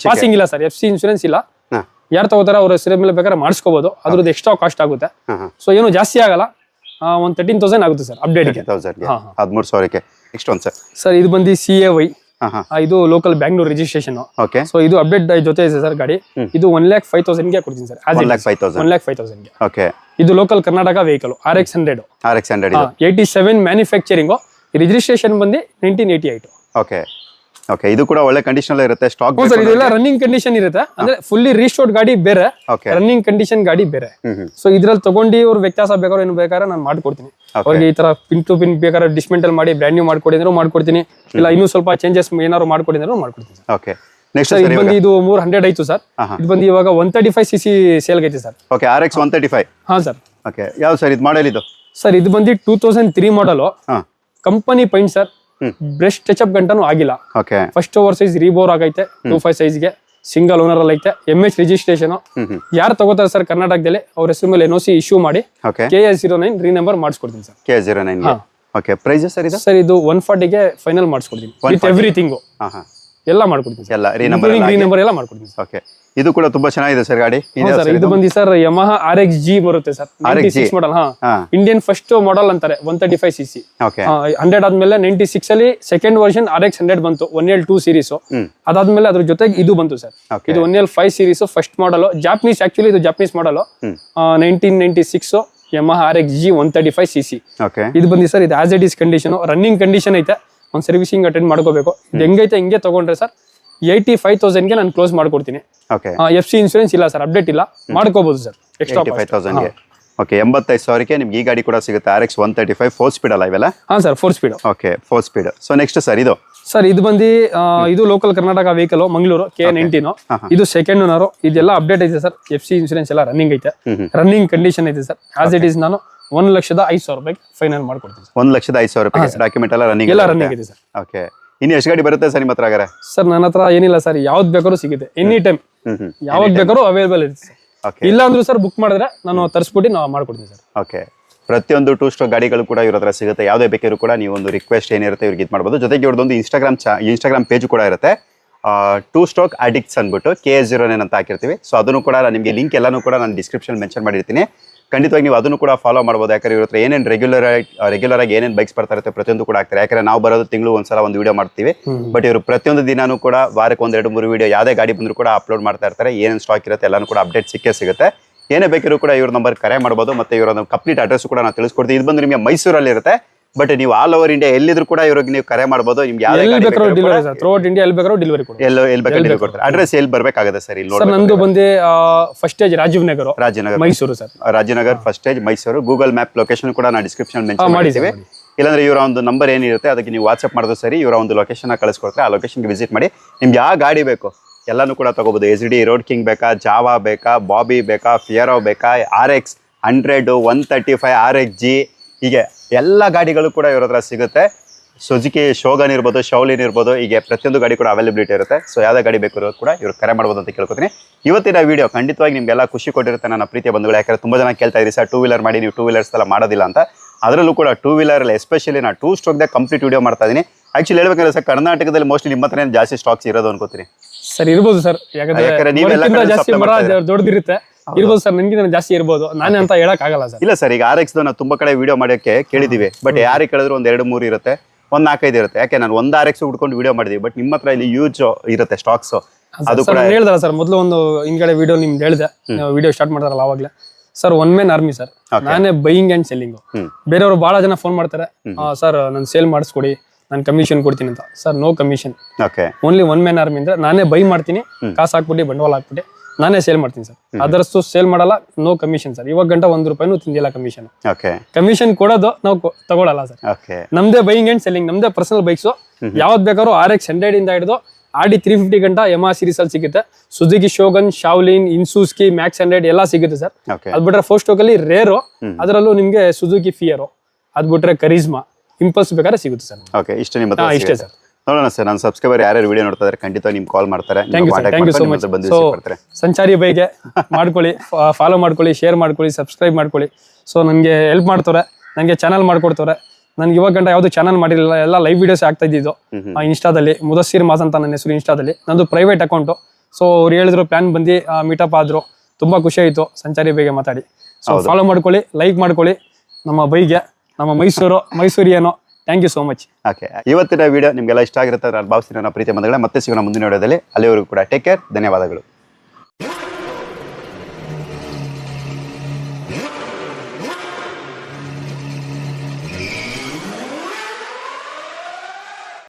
Speaker 2: ಪಾಸಿಂಗ್ ಇಲ್ಲ ಸರ್ ಎಫ್ ಸಿ ಇನ್ಶೂರೆನ್ಸ್ ಇಲ್ಲ. ಯಾರು ತಗೋತಾರ ಅವ್ರ ಹೆಸರ ಮೇಲೆ ಬೇಕಾದ್ರೆ ಮಾಡಿಸ್ಕೋಬಹುದು ಅದ್ರದ್ದು ಎಕ್ಸ್ಟ್ರಾ ಕಾಸ್ಟ್ ಆಗುತ್ತೆ. ಸೊ ಏನು ಜಾಸ್ತಿ ಆಗಲ್ಲ. ಒಂದು ತರ್ಟೀನ್ ತೌಸಂಡ್ ಆಗುತ್ತೆ ಸರ್ ಅಪ್ಡೇಟ್
Speaker 1: ಹದಿಮೂರು ಸಾವಿರಕ್ಕೆ. ನೆಕ್ಸ್ಟ್ ಒಂದು ಸರ್
Speaker 2: ಸರ್ ಇದು ಬಂದು ಸಿ ಎ ವೈ ಇದು local Bangalore registration
Speaker 1: okay
Speaker 2: so ಇದು ಅಪ್ಡೇಟ್ ಜೊತೆ ಇದೆ ಸರ್ ಗಾಡಿ. ಇದು ಒನ್ ಲ್ಯಾಕ್ ಫೈವ್ ತೌಸಂಡ್ಗೆ ಕೊಡ್ತೀನಿ sir
Speaker 1: one lakh five thousand
Speaker 2: one lakh five ತೌಸಂಡ್ಗೆ
Speaker 1: okay
Speaker 2: ಇದು local Karnataka vehicle R X hundred
Speaker 1: R X hundred
Speaker 2: eighty seven manufacturing registration ಬಂದು nineteen eighty eight
Speaker 1: okay okay ಇದು ಕೂಡ ಒಳ್ಳೆ ಕಂಡೀಷನ್ ಇರುತ್ತೆ ಸ್ಟಾಕ್
Speaker 2: ಹ್ಞೂ sir ಇದೆಲ್ಲ ರನ್ನಿಂಗ್ ಕಂಡೀಷನ್ ಇರುತ್ತೆ. ಅಂದ್ರೆ ಫುಲ್ಲಿ ರೀಸ್ಟೋರ್ಡ್ ಗಾಡಿ ಬೇರೆ
Speaker 1: ಓಕೆ
Speaker 2: ರನ್ನಿಂಗ್ ಕಂಡೀಷನ್ ಗಾಡಿ ಬೇರೆ. ಸೊ ಇದ್ರಲ್ಲಿ ತಗೊಂಡು ಅವ್ರ ವ್ಯತ್ಯಾಸ ಬೇಕಾದ್ರೆ ಏನು ಬೇಕಾದ್ರೆ ನಾನು ಮಾಡ್ಕೊಡ್ತೀನಿ. ಅವ್ರಿಗೆ ಈ ತರ ಪಿನ್ ಟು ಪಿನ್ ಬೇಕಾದ್ರೆ ಡಿಸ್ಮೆಂಟಲ್ ಮಾಡಿ ಬ್ರ್ಯಾಂಡ್ ನ್ಯೂ ಮಾಡ್ಕೊಡಿದ್ರು ಮಾಡ್ಕೊಡ್ತೀನಿ. ಇಲ್ಲ ಇನ್ನೂ ಸ್ವಲ್ಪ ಚೇಂಜಸ್ ಏನಾದ್ರು ಮಾಡ್ಕೊಡಿ ಅಂದ್ರೂ ಮಾಡ್ಕೊಡ್ತೀನಿ
Speaker 1: ಓಕೆ ನೆಕ್ಸ್ಟ್
Speaker 2: ಇದು ಬಂದು ಇದು ಮೂರ್ ಹಂಡ್ರೆಡ್ ಆಯ್ತು ಸರ್. ಇದು ಬಂದು ಇವಾಗ one thirty five C C ಸೇಲ್ಗೆ ಐತೆ sir.
Speaker 1: Okay R X one thirty five
Speaker 2: ಹಾ ಸರ್.
Speaker 1: ಓಕೆ ಯಾವ ಸರ್ ಇದು ಮಾಡೆಲ್ ಇದು?
Speaker 2: ಸರ್ ಇದು ಬಂದು two thousand three model company paint sir.
Speaker 1: Hmm.
Speaker 2: Touch up ಗಂಟನೂ ಆಗಿಲ್ಲ.
Speaker 1: Okay
Speaker 2: first over size rebore ಆಗೈತೆ two five ಸೈಜ್ಗೆ ಸಿಂಗಲ್ ಓನರ್ ಅಲ್ಲಿ ಐತೆ. ಎಂ ಎಚ್ ರಿಜಿಸ್ಟ್ರೇಷನ್ ಯಾರು ತಗೋತಾರೆ ಸರ್ ಕರ್ನಾಟಕದಲ್ಲಿ? ಅವ್ರ ಹೆಸರು ಮೇಲೆ ಎನ್ ಸಿ ಇಶ್ಯೂ ಮಾಡಿ
Speaker 1: okay
Speaker 2: K S zero nine renumber ಮಾಡಿಸ್ಕೊಡ್ತೀನಿ sir.
Speaker 1: K zero nine okay price sir ಇದು?
Speaker 2: ಸರ್ ಇದು ಒನ್ ಫಾರ್ಟಿಗೆ ಫೈನಲ್ ಮಾಡಿಸ್ಕೊಡ್ತೀನಿ. ವಿತ್ ಎವ್ರಿಥಿಂಗು ಎಲ್ಲ ಮಾಡ್ಕೊಡ್ತೀನಿ
Speaker 1: ಎಲ್ಲ ರೀ ನಂಬರ್
Speaker 2: ಎಲ್ಲ ಮಾಡ್ಕೊಡ್ತೀನಿ
Speaker 1: ಓಕೆ ಇದು ಕೂಡ ತುಂಬಾ ಚೆನ್ನಾಗಿದೆ ಸರ್ ಗಾಡಿ. ಇದೆ
Speaker 2: ಸರ್ ಇದು ಬಂದು sir Yamaha R X G ಬರುತ್ತೆ ಸರ್. ಸಿಕ್ಸ್ ಮಾಡಲ್ ಹಾ. ಇಂಡಿಯನ್ ಫಸ್ಟ್ ಮಾಡಲ್ ಅಂತಾರೆ one thirty five C C hundred ಆದ್ಮೇಲೆ ನೈಂಟಿ ಸಿಕ್ಸ್ ಅಲ್ಲಿ second version R X hundred ಬಂತು ಒನ್ ಎಲ್ ಟೂ ಸೀರೀಸ್ ಅದಾದ್ಮೇಲೆ ಅದ್ರ ಜೊತೆಗೆ ಇದು ಬಂತು ಸರ್. ಇದು one L five series first model Japanese actually ಇದು Japanese model nineteen ninety six Yamaha R X G one thirty five C C
Speaker 1: okay
Speaker 2: ಇದು ಬಂದಿ ಸರ್ ಇದು as it is condition running condition ಐತೆ. ಒಂದು servicing attend ಮಾಡ್ಕೋಬೇಕು. ಇದು ಹೆಂಗೈತೆ ಹಿಂಗೆ ತಗೊಂಡ್ರೆ ಸರ್ ಏಯ್ಟಿ ಫೈವ್ ತೌಸಂಡ್ಗೆ ನಾನು ಕ್ಲೋಸ್ ಮಾಡ್ಕೊಡ್ತೀನಿ.
Speaker 1: ಓಕೆ
Speaker 2: ಎಫ್ ಸಿ ಇನ್ಶೂರೆನ್ಸ್ ಇಲ್ಲ ಸರ್ ಅಪ್ಡೇಟ್ ಇಲ್ಲ. ಮಾಡ್ಕೋಬಹುದು ಸರ್ ಎಕ್ಸ್ಟ್ರಾ
Speaker 1: ಫೈವ್ ತೌಸಂಡ್ಗೆ ಓಕೆ ಎಂಬತ್ತೈದು ಸಾವಿರಕ್ಕೆ ನಿಮ್ಗೆ ಈ ಗಾಡಿ ಕೂಡ ಸಿಗುತ್ತೆ R X one thirty five four speed ಅಲ್ಲ ಇವೆಲ್ಲ?
Speaker 2: ಹಾಂ sir four speed
Speaker 1: okay four speed so next sir ಇದು?
Speaker 2: ಸರ್ ಇದು ಬಂದು ಇದು local Karnataka vehicle Mangaluru K nineteen ಇದು ಸೆಕೆಂಡ್ ಓನರು ಇದೆಲ್ಲ ಅಪ್ಡೇಟ್ ಐತೆ ಸರ್ ಎಫ್ ಸಿ ಇನ್ಸೂರೆನ್ಸ್ ಎಲ್ಲ ರನ್ನಿಂಗ್ ಐತೆ. ರನ್ನಿಂಗ್ ಕಂಡೀಷನ್ ಐತೆ ಸರ್ ಆಸ್ ಇಟ್ ಈಸ್ ನಾನು ಒಂದು ಲಕ್ಷದ ಐದು ಸಾವಿರ ರೂಪಾಯಿ ಫೈನಲ್ ಮಾಡ್ಕೊಡ್ತೀನಿ
Speaker 1: ಒಂದು ಲಕ್ಷದ ಐದು ಸಾವಿರ ರೂಪಾಯಿ ಡಾಕ್ಯುಮೆಂಟ್ ಎಲ್ಲ ರನ್ನಿಂಗ್
Speaker 2: ಎಲ್ಲ ರನ್ನಿಂಗ್ ಇದೆ ಸರ್
Speaker 1: ಓಕೆ ಇನ್ನು ಎಷ್ಟು ಗಾಡಿ ಬರುತ್ತೆ ಸರ್ ನಿಮ್ಮ ಹತ್ರ ಹಾಗಾರೆ
Speaker 2: ಸರ್ ನನ್ನ ಹತ್ರ ಏನಿಲ್ಲ ಸರ್ ಯಾವ್ದು ಬೇಕಾದ್ರೂ ಸಿಗುತ್ತೆ. ಎನಿ ಟೈಮ್ ಯಾವಾಗ ಬೇಕಾದ್ರೂ ಅವೈಲೇಬಲ್ ಇರುತ್ತೆ
Speaker 1: ಓಕೆ
Speaker 2: ಇಲ್ಲ ಅಂದ್ರೂ ಸರ್ ಬುಕ್ ಮಾಡಿದ್ರೆ ನಾನು ತರಿಸ್ಬಿಟ್ಟು ನಾವು ಮಾಡ್ಕೊಡ್ತೀನಿ ಸರ್.
Speaker 1: ಓಕೆ ಪ್ರತಿಯೊಂದು ಟೂ ಸ್ಟೋಕ್ ಗಾಡಿಗಳು ಕೂಡ ಇವ್ರ ಹತ್ರ ಸಿಗುತ್ತೆ. ಯಾವುದೇ ಬೇಕಿದ್ರು ಕೂಡ ನೀವು ಒಂದು ರಿಕ್ವೆಸ್ಟ್ ಏನಿರುತ್ತೆ ಇವ್ರಿಗೆ ಇದು ಮಾಡ್ಬೋದು. ಜೊತೆಗೆ ಇವ್ರದ್ದೊಂದು ಇನ್ಸ್ಟಾಗ್ರಾಮ್ ಚಾ ಇನ್ಸ್ಟಾಗ್ರಾಮ್ ಪೇಜ್ ಕೂಡ ಇರುತ್ತೆ. ಟೂ ಸ್ಟೋಕ್ ಅಡಿಕ್ಟ್ಸ್ ಅಂದ್ಬಿಟ್ಟು ಕೆ ಎಸ್ ಜೀರೋ ನೈನ್ ಅಂತ ಹಾಕಿರ್ತೀವಿ. ಸೊ ಅದನ್ನು ಕೂಡ ನಾನು ನಿಮಗೆ ಲಿಂಕ್ ಎಲ್ಲನೂ ಕೂಡ ನಾನು ಡಿಸ್ಕ್ರಿಪ್ಷನ್ ಮೆನ್ಷನ್ ಮಾಡಿರ್ತೀನಿ. ಖಂಡಿತವಾಗಿ ನೀವು ಅದನ್ನು ಕೂಡ ಫಾಲೋ ಮಾಡ್ಬೋದು. ಯಾಕಂದ್ರೆ ಇವ್ರ ಹತ್ರ ಏನೇನು ರೆಗ್ಯುಲರ್ ರೆಗ್ಯುಲರ್ ಆಗಿ ಏನೇನು ಬೈಕ್ಸ್ ಬರ್ತಾ ಇರುತ್ತೆ ಪ್ರತಿಯೊಂದು ಕೂಡ ಆಗ್ತಾರೆ. ಯಾಕಂದ್ರೆ ನಾವು ಬರೋದು ತಿಂಗಳು ಒಂದ್ಸಲ ಒಂದು ವಿಡಿಯೋ ಮಾಡ್ತೀವಿ. ಬಟ್ ಇವರು ಪ್ರತಿಯೊಂದು ದಿನಾನು ಕೂಡ ವಾರಕ್ಕೆ ಒಂದೆರಡು ಮೂರು ವಿಡಿಯೋ ಯಾವುದೇ ಗಾಡಿ ಬಂದರೂ ಕೂಡ ಅಪ್ಲೋಡ್ ಮಾಡ್ತಾ ಇರ್ತಾರೆ. ಏನೇನು ಸ್ಟಾಕ್ ಇರುತ್ತೆ ಎಲ್ಲಾನು ಕೂಡ ಅಪ್ಡೇಟ್ ಸಿಕ್ಕೇ ಸಿಗುತ್ತೆ. ಏನೇ ಬೇಕಿದ್ರು ಕೂಡ ಇವ್ರ ನಂಬರ್ ಕರೆ ಮಾಡ್ಬೋದು. ಮತ್ತೆ ಇವರ ಕಂಪ್ಲೀಟ್ ಅಡ್ರೆಸ್ ಕೂಡ ನಾವು ತಿಳಿಸ್ಕೊಡ್ತೀನಿ. ಇದು ಬಂದು ನಿಮಗೆ ಮೈಸೂರಲ್ಲಿ ಇರುತ್ತೆ ಬಟ್ ನೀವು ಆಲ್ ಓವರ್ ಇಂಡಿಯಾ ಎಲ್ಲಿದ್ರು ಕೂಡ ಇವ್ರಿಗೆ ನೀವು ಕರೆ ಮಾಡ್ಬೋದು. ನಿಮ್ಗೆ
Speaker 2: ಎಲ್ಲಿ ಬೇಕಾದ್ರೂ
Speaker 1: ಬೇಕಿದ್ರು
Speaker 2: ಸರ್. ಥ್ರೂ ಇಂಡಿಯಾ ಎಲ್ಲಿ ಬೇಕಾದ್ರೂ ಡಿಲಿವರಿ ಕೊಡಿ
Speaker 1: ಎಲ್ಲೋ ಎಲ್ಲಿ ಬೇಕಾದ್ರೆ ಕೊಡ್ತಾರೆ. ಅಡ್ರೆಸ್ ಎಲ್ಲಿ ಬರ್ಬೇಕಾಗುತ್ತೆ ಸರ್ ಇಲ್ಲಿ
Speaker 2: ಸರ್
Speaker 1: ನೋಡಿ
Speaker 2: ನಂದು ಬಂದು first stage Rajiv Nagar
Speaker 1: Rajnagar
Speaker 2: Mysuru sir.
Speaker 1: Rajnagar first stage Mysuru. Google map location ಕೂಡ ನಾವು ಡಿಸ್ಕ್ರಿಪ್ಷನ್ ಮೆನ್ಷನ್
Speaker 2: ಮಾಡಿ
Speaker 1: ಮಾಡಿದ್ದೀವಿ
Speaker 2: ಸರ್,
Speaker 1: ಇಲ್ಲಾಂದ್ರೆ ಇವರ ಒಂದು ನಂಬರ್ ಏನಿರುತ್ತೆ ಅದಕ್ಕೆ ನೀವು ವಾಟ್ಸ್ಆಪ್ ಮಾಡಿದ್ರು ಸರಿ ಇವರ ಒಂದು ಲೊಕೇಶನ್ ಕಳಿಸ್ಕೊಡ್ತಾರೆ. ಆ ಲೊಕೇಶನ್ಗೆ ವಿಸಿಟ್ ಮಾಡಿ. ನಿಮ್ಗೆ ಯಾವ ಗಾಡಿ ಬೇಕು ಎಲ್ಲಾನು ಕೂಡ ತಗೋಬಹುದು ಎಸ್ ಡಿ ರೋಡ್ ಕಿಂಗ್ ಬೇಕಾ ಜಾವಾ ಬೇಕಾ ಬಾಬಿ ಬೇಕಾ ಫಿಯರೋ ಬೇಕಾ R X hundred one thirty five R X G ಹೀಗೆ ಎಲ್ಲ ಗಾಡಿಗಳು ಕೂಡ ಇವ್ರ ಹತ್ರ ಸಿಗುತ್ತೆ. ಸುಜುಕಿ ಶೋಗನ್ ಇರ್ಬೋದು ಶೌಲಿನ್ ಇರ್ಬೋದು ಹೀಗೆ ಪ್ರತಿಯೊಂದು ಗಾಡಿ ಕೂಡ ಅವೈಲಬಿಲಿಟಿ ಇರುತ್ತೆ. ಸೊ ಯಾವುದೇ ಗಾಡಿ ಬೇಕು ಇರೋದು ಕೂಡ ಇವ್ರು ಕರೆ ಮಾಡ್ಬೋದು ಅಂತ ಕೇಳ್ಕೊತೀನಿ. ಇವತ್ತಿನ ವಿಡಿಯೋ ಖಂಡಿತವಾಗಿ ನಿಮಗೆಲ್ಲ ಖುಷಿ ಕೊಟ್ಟಿರುತ್ತೆ ನನ್ನ ಪ್ರೀತಿಯ ಬಂಧುಗಳು. ಯಾಕಂದ್ರೆ ತುಂಬ ಜನ ಕೇಳ್ತಾ ಇದ್ದೀರಿ ಸರ್ ಟೂ ವೀಲರ್ ಮಾಡಿ ನೀವು ಟೂ ವೀಲರ್ಸ್ ಎಲ್ಲ ಮಾಡೋದಿಲ್ಲ ಅಂತ. ಅದರಲ್ಲೂ ಕೂಡ ಟೂ ವೀಲರಲ್ಲಿ ಎಸ್ಪೆಷಲಿ ನಾನು ಟೂ ಸ್ಟ್ರೋಕ್ದೇ ಕಂಪ್ಲೀಟ್ ವಿಡಿಯೋ ಮಾಡ್ತಾ ಇದ್ದೀನಿ. ಆ್ಯಕ್ಚುಲಿ ಹೇಳ್ಬೇಕಂದ್ರೆ ಸರ್ ಕರ್ನಾಟಕದಲ್ಲಿ ಮೋಸ್ಟ್ಲಿ ನಿಮ್ಮ ಹತ್ರನೇ ಜಾಸ್ತಿ ಸ್ಟಾಕ್ಸ್ ಇರೋದು ಅನ್ಕೋತೀನಿ.
Speaker 2: ಸರ್ ಇರ್ಬೋದು ಸರ್. ಯಾಕಂದ್ರೆ
Speaker 1: ನೀವೆಲ್ಲ
Speaker 2: ದೊಡ್ಡದಿರುತ್ತೆ. ಇರ್ಬೋದು ಸರ್ ನನಗಿಂತ ಜಾಸ್ತಿ ಇರ್ಬೋದು. ನಾನೇ ಅಂತ ಹೇಳಕ್ ಆಗಲ್ಲ ಸರ್.
Speaker 1: ಇಲ್ಲ ಸರ್ ಈಗ ಆರ್ ಎಕ್ಸ್ ನಾವು ತುಂಬಾ ಕಡೆ ವಿಡಿಯೋ ಮಾಡೋಕೆ ಕೇಳಿದೀವಿ. ಬಟ್ ಯಾರಿಗೆ ಕೇಳಿದ್ರು ಒಂದ್ ಎರಡು ಮೂರು ಇರುತ್ತೆ ಒಂದ್ ನಾಲ್ಕೈದು ಇರುತ್ತೆ. ಯಾಕೆ ನಾನು ಒಂದ್ ಆರ್ ಎಕ್ಸ್ ಹುಡ್ಕೊಂಡು ವಿಡಿಯೋ ಮಾಡಿದೀವಿ ಬಟ್ ನಿಮ್ಮ ಹತ್ರ ಇಲ್ಲಿ ಯೂಸ್ ಇರುತ್ತೆ ಸ್ಟಾಕ್ಸ್ ಅದು
Speaker 2: ಕೂಡ ಹೇಳ್ದಲ್ಲ ಸರ್ ಮೊದಲು ಒಂದು ಹಿಂದ್ಗಡೆ ವಿಡಿಯೋ ನಿಮ್ಗೆ ಹೇಳಿದೆ. ವಿಡಿಯೋ ಸ್ಟಾರ್ಟ್ ಮಾಡ್ತಾರಲ್ಲ ಅವಾಗ್ಲೇ. Sir one man army sir. ನಾನೇ ಬೈಯಿಂಗ್ ಅಂಡ್ ಸೆಲ್ಲಿಂಗ್. ಬೇರೆಯವರು ಬಹಳ ಜನ ಫೋನ್ ಮಾಡ್ತಾರೆ. ಸರ್ ನಾನು ಸೇಲ್ ಮಾಡಿಸ್ಕೊಡಿ ನಾನು ಕಮಿಷನ್ ಕೊಡ್ತೀನಿ ಅಂತ. Sir no commission
Speaker 1: okay
Speaker 2: only one man army ಅಂದ್ರೆ ನಾನೇ ಬೈ ಮಾಡ್ತೀನಿ ಕಾಸು ಹಾಕ್ಬಿಟ್ಟು ಬಂಡವಾಳ ಹಾಕ್ಬಿಟ್ಟು. ನಾನೇ ಸೇಲ್ ಮಾಡ್ತೀನಿ ಸರ್. ಅದರಷ್ಟು ಸೇಲ್ ಮಾಡಲ್ಲ ನೋ ಕಮಿಷನ್ ಸರ್. ಇವಾಗ ಗಂಟ ಒಂದ್ ರೂಪಾಯಿನೂ ತಿಂದಿಲ್ಲ ಕಮಿಷನ್
Speaker 1: ಓಕೆ
Speaker 2: ಕಮಿಷನ್ ಕೊಡೋದು ನಾವು ತಗೊಳಲ್ಲ ಸರ್.
Speaker 1: ಓಕೆ
Speaker 2: ನಮ್ದೇ ಬೈಯಿಂಗ್ ಅಂಡ್ ಸೆಲ್ಲಿಂಗ್ ನಮ್ದೇ ಪರ್ಸನಲ್ ಬೈಕ್ಸ್ ಯಾವ್ದು ಬೇಕಾದ್ರೂ ಆರ್ ಎಕ್ಸ್ ಹಂಡ್ರೆಡ್ ಇಂದ ಹಿಡಿದು ಆಡಿ ತ್ರೀ ಫಿಫ್ಟಿ ಗಂಟ ಎಂ ಆರ್ ಸೀರೀಸ್ ಅಲ್ಲಿ ಸಿಗುತ್ತೆ. ಸುಜುಕಿ ಶೋಗನ್ ಶಾವ್ಲಿನ್ ಇನ್ಸೂಸ್ಕಿ ಮ್ಯಾಕ್ಸ್ ಹಂಡ್ರೆಡ್ ಎಲ್ಲ ಸಿಗುತ್ತೆ ಸರ್. ಅದ್ ಬಿಟ್ರೆ ಫಸ್ಟ್ ಸ್ಟೋಕ್ ಅಲ್ಲಿ ರೇರು ಅದರಲ್ಲೂ ನಿಮ್ಗೆ ಸುಜುಕಿ ಫಿಯರು ಅದ್ ಬಿಟ್ರೆ ಕರಿಜ್ಮಾ ಇಂಪಲ್ಸ್ ಬೇಕಾದ್ರೆ ಸಿಗುತ್ತೆ ಸರ್.
Speaker 1: ಓಕೆ ಇಷ್ಟ ನಿಮ್ಮ
Speaker 2: ಇಷ್ಟೇ
Speaker 1: ಸಿಗುತ್ತೆ. ನೋಡೋಣ ಸರ್ ನನ್ನ ಸಬ್ಸ್ಕ್ರೈಬರ್ ಯಾರ್ಯಾರು ವಿಡಿಯೋ ನೋಡ್ತಾ ಇದ್ದಾರೆ ಖಂಡಿತ ನಿಮ್ ಕಾಲ್ ಮಾಡ್ತಾರೆ.
Speaker 2: ಸಂಚಾರಿ ಬೈಗೆ ಮಾಡ್ಕೊಳ್ಳಿ ಫಾಲೋ ಮಾಡ್ಕೊಳ್ಳಿ ಶೇರ್ ಮಾಡ್ಕೊಳ್ಳಿ ಸಬ್ಸ್ಕ್ರೈಬ್ ಮಾಡ್ಕೊಳ್ಳಿ. ಸೊ ನನಗೆ ಹೆಲ್ಪ್ ಮಾಡ್ತಾರೆ ನನಗೆ ಚಾನಲ್ ಮಾಡ್ಕೊಡ್ತಾರೆ ನನಗೆ ಇವಾಗ ಗಂಟ ಯಾವುದು ಚಾನಲ್ ಮಾಡಿರಲಿಲ್ಲ ಎಲ್ಲ ಲೈವ್ ವಿಡಿಯೋಸ್ ಆಗ್ತಾ ಇದ್ದಿದ್ದು ಆ, ಇನ್ಸ್ಟಾದಲ್ಲಿ ಮುದಸ್ಸಿರ್ ಮಾಸ್ ಅಂತ ನನ್ನ ಹೆಸರು ಇನ್ಸ್ಟಾದಲ್ಲಿ ನಂದು ಪ್ರೈವೇಟ್ ಅಕೌಂಟು ಸೊ ಅವ್ರು ಹೇಳಿದ್ರು ಪ್ಲಾನ್ ಬಂದು ಮೀಟಪ್ ಆದ್ರು. ತುಂಬಾ ಖುಷಿ ಆಯಿತು ಸಂಚಾರಿ ಬೈಗೆ ಮಾತಾಡಿ. ಸೊ ಫಾಲೋ ಮಾಡ್ಕೊಳ್ಳಿ ಲೈಕ್ ಮಾಡ್ಕೊಳ್ಳಿ. ನಮ್ಮ ಬೈಗೆ ನಮ್ಮ Mysuru ಮೈಸೂರಿಯೇನೋ thank you so much
Speaker 1: okay ಇವತ್ತಿನ ವಿಡಿಯೋ ನಿಮಗೆಲ್ಲ ಇಷ್ಟ ಆಗಿರುತ್ತೆ ನಾನು ಭಾವಿಸ್ತೀನಿ. ನನ್ನ ಪ್ರೀತಿ ಮಂದಗಳ ಮತ್ತೆ ಸಿಗೋಣ ಮುಂದಿನ ವಿಡಿಯೋದಲ್ಲಿ ಅಲ್ಲಿವರೆಗೂ ಕೂಡ ಟೇಕ್ ಕೇರ್ ಧನ್ಯವಾದಗಳು.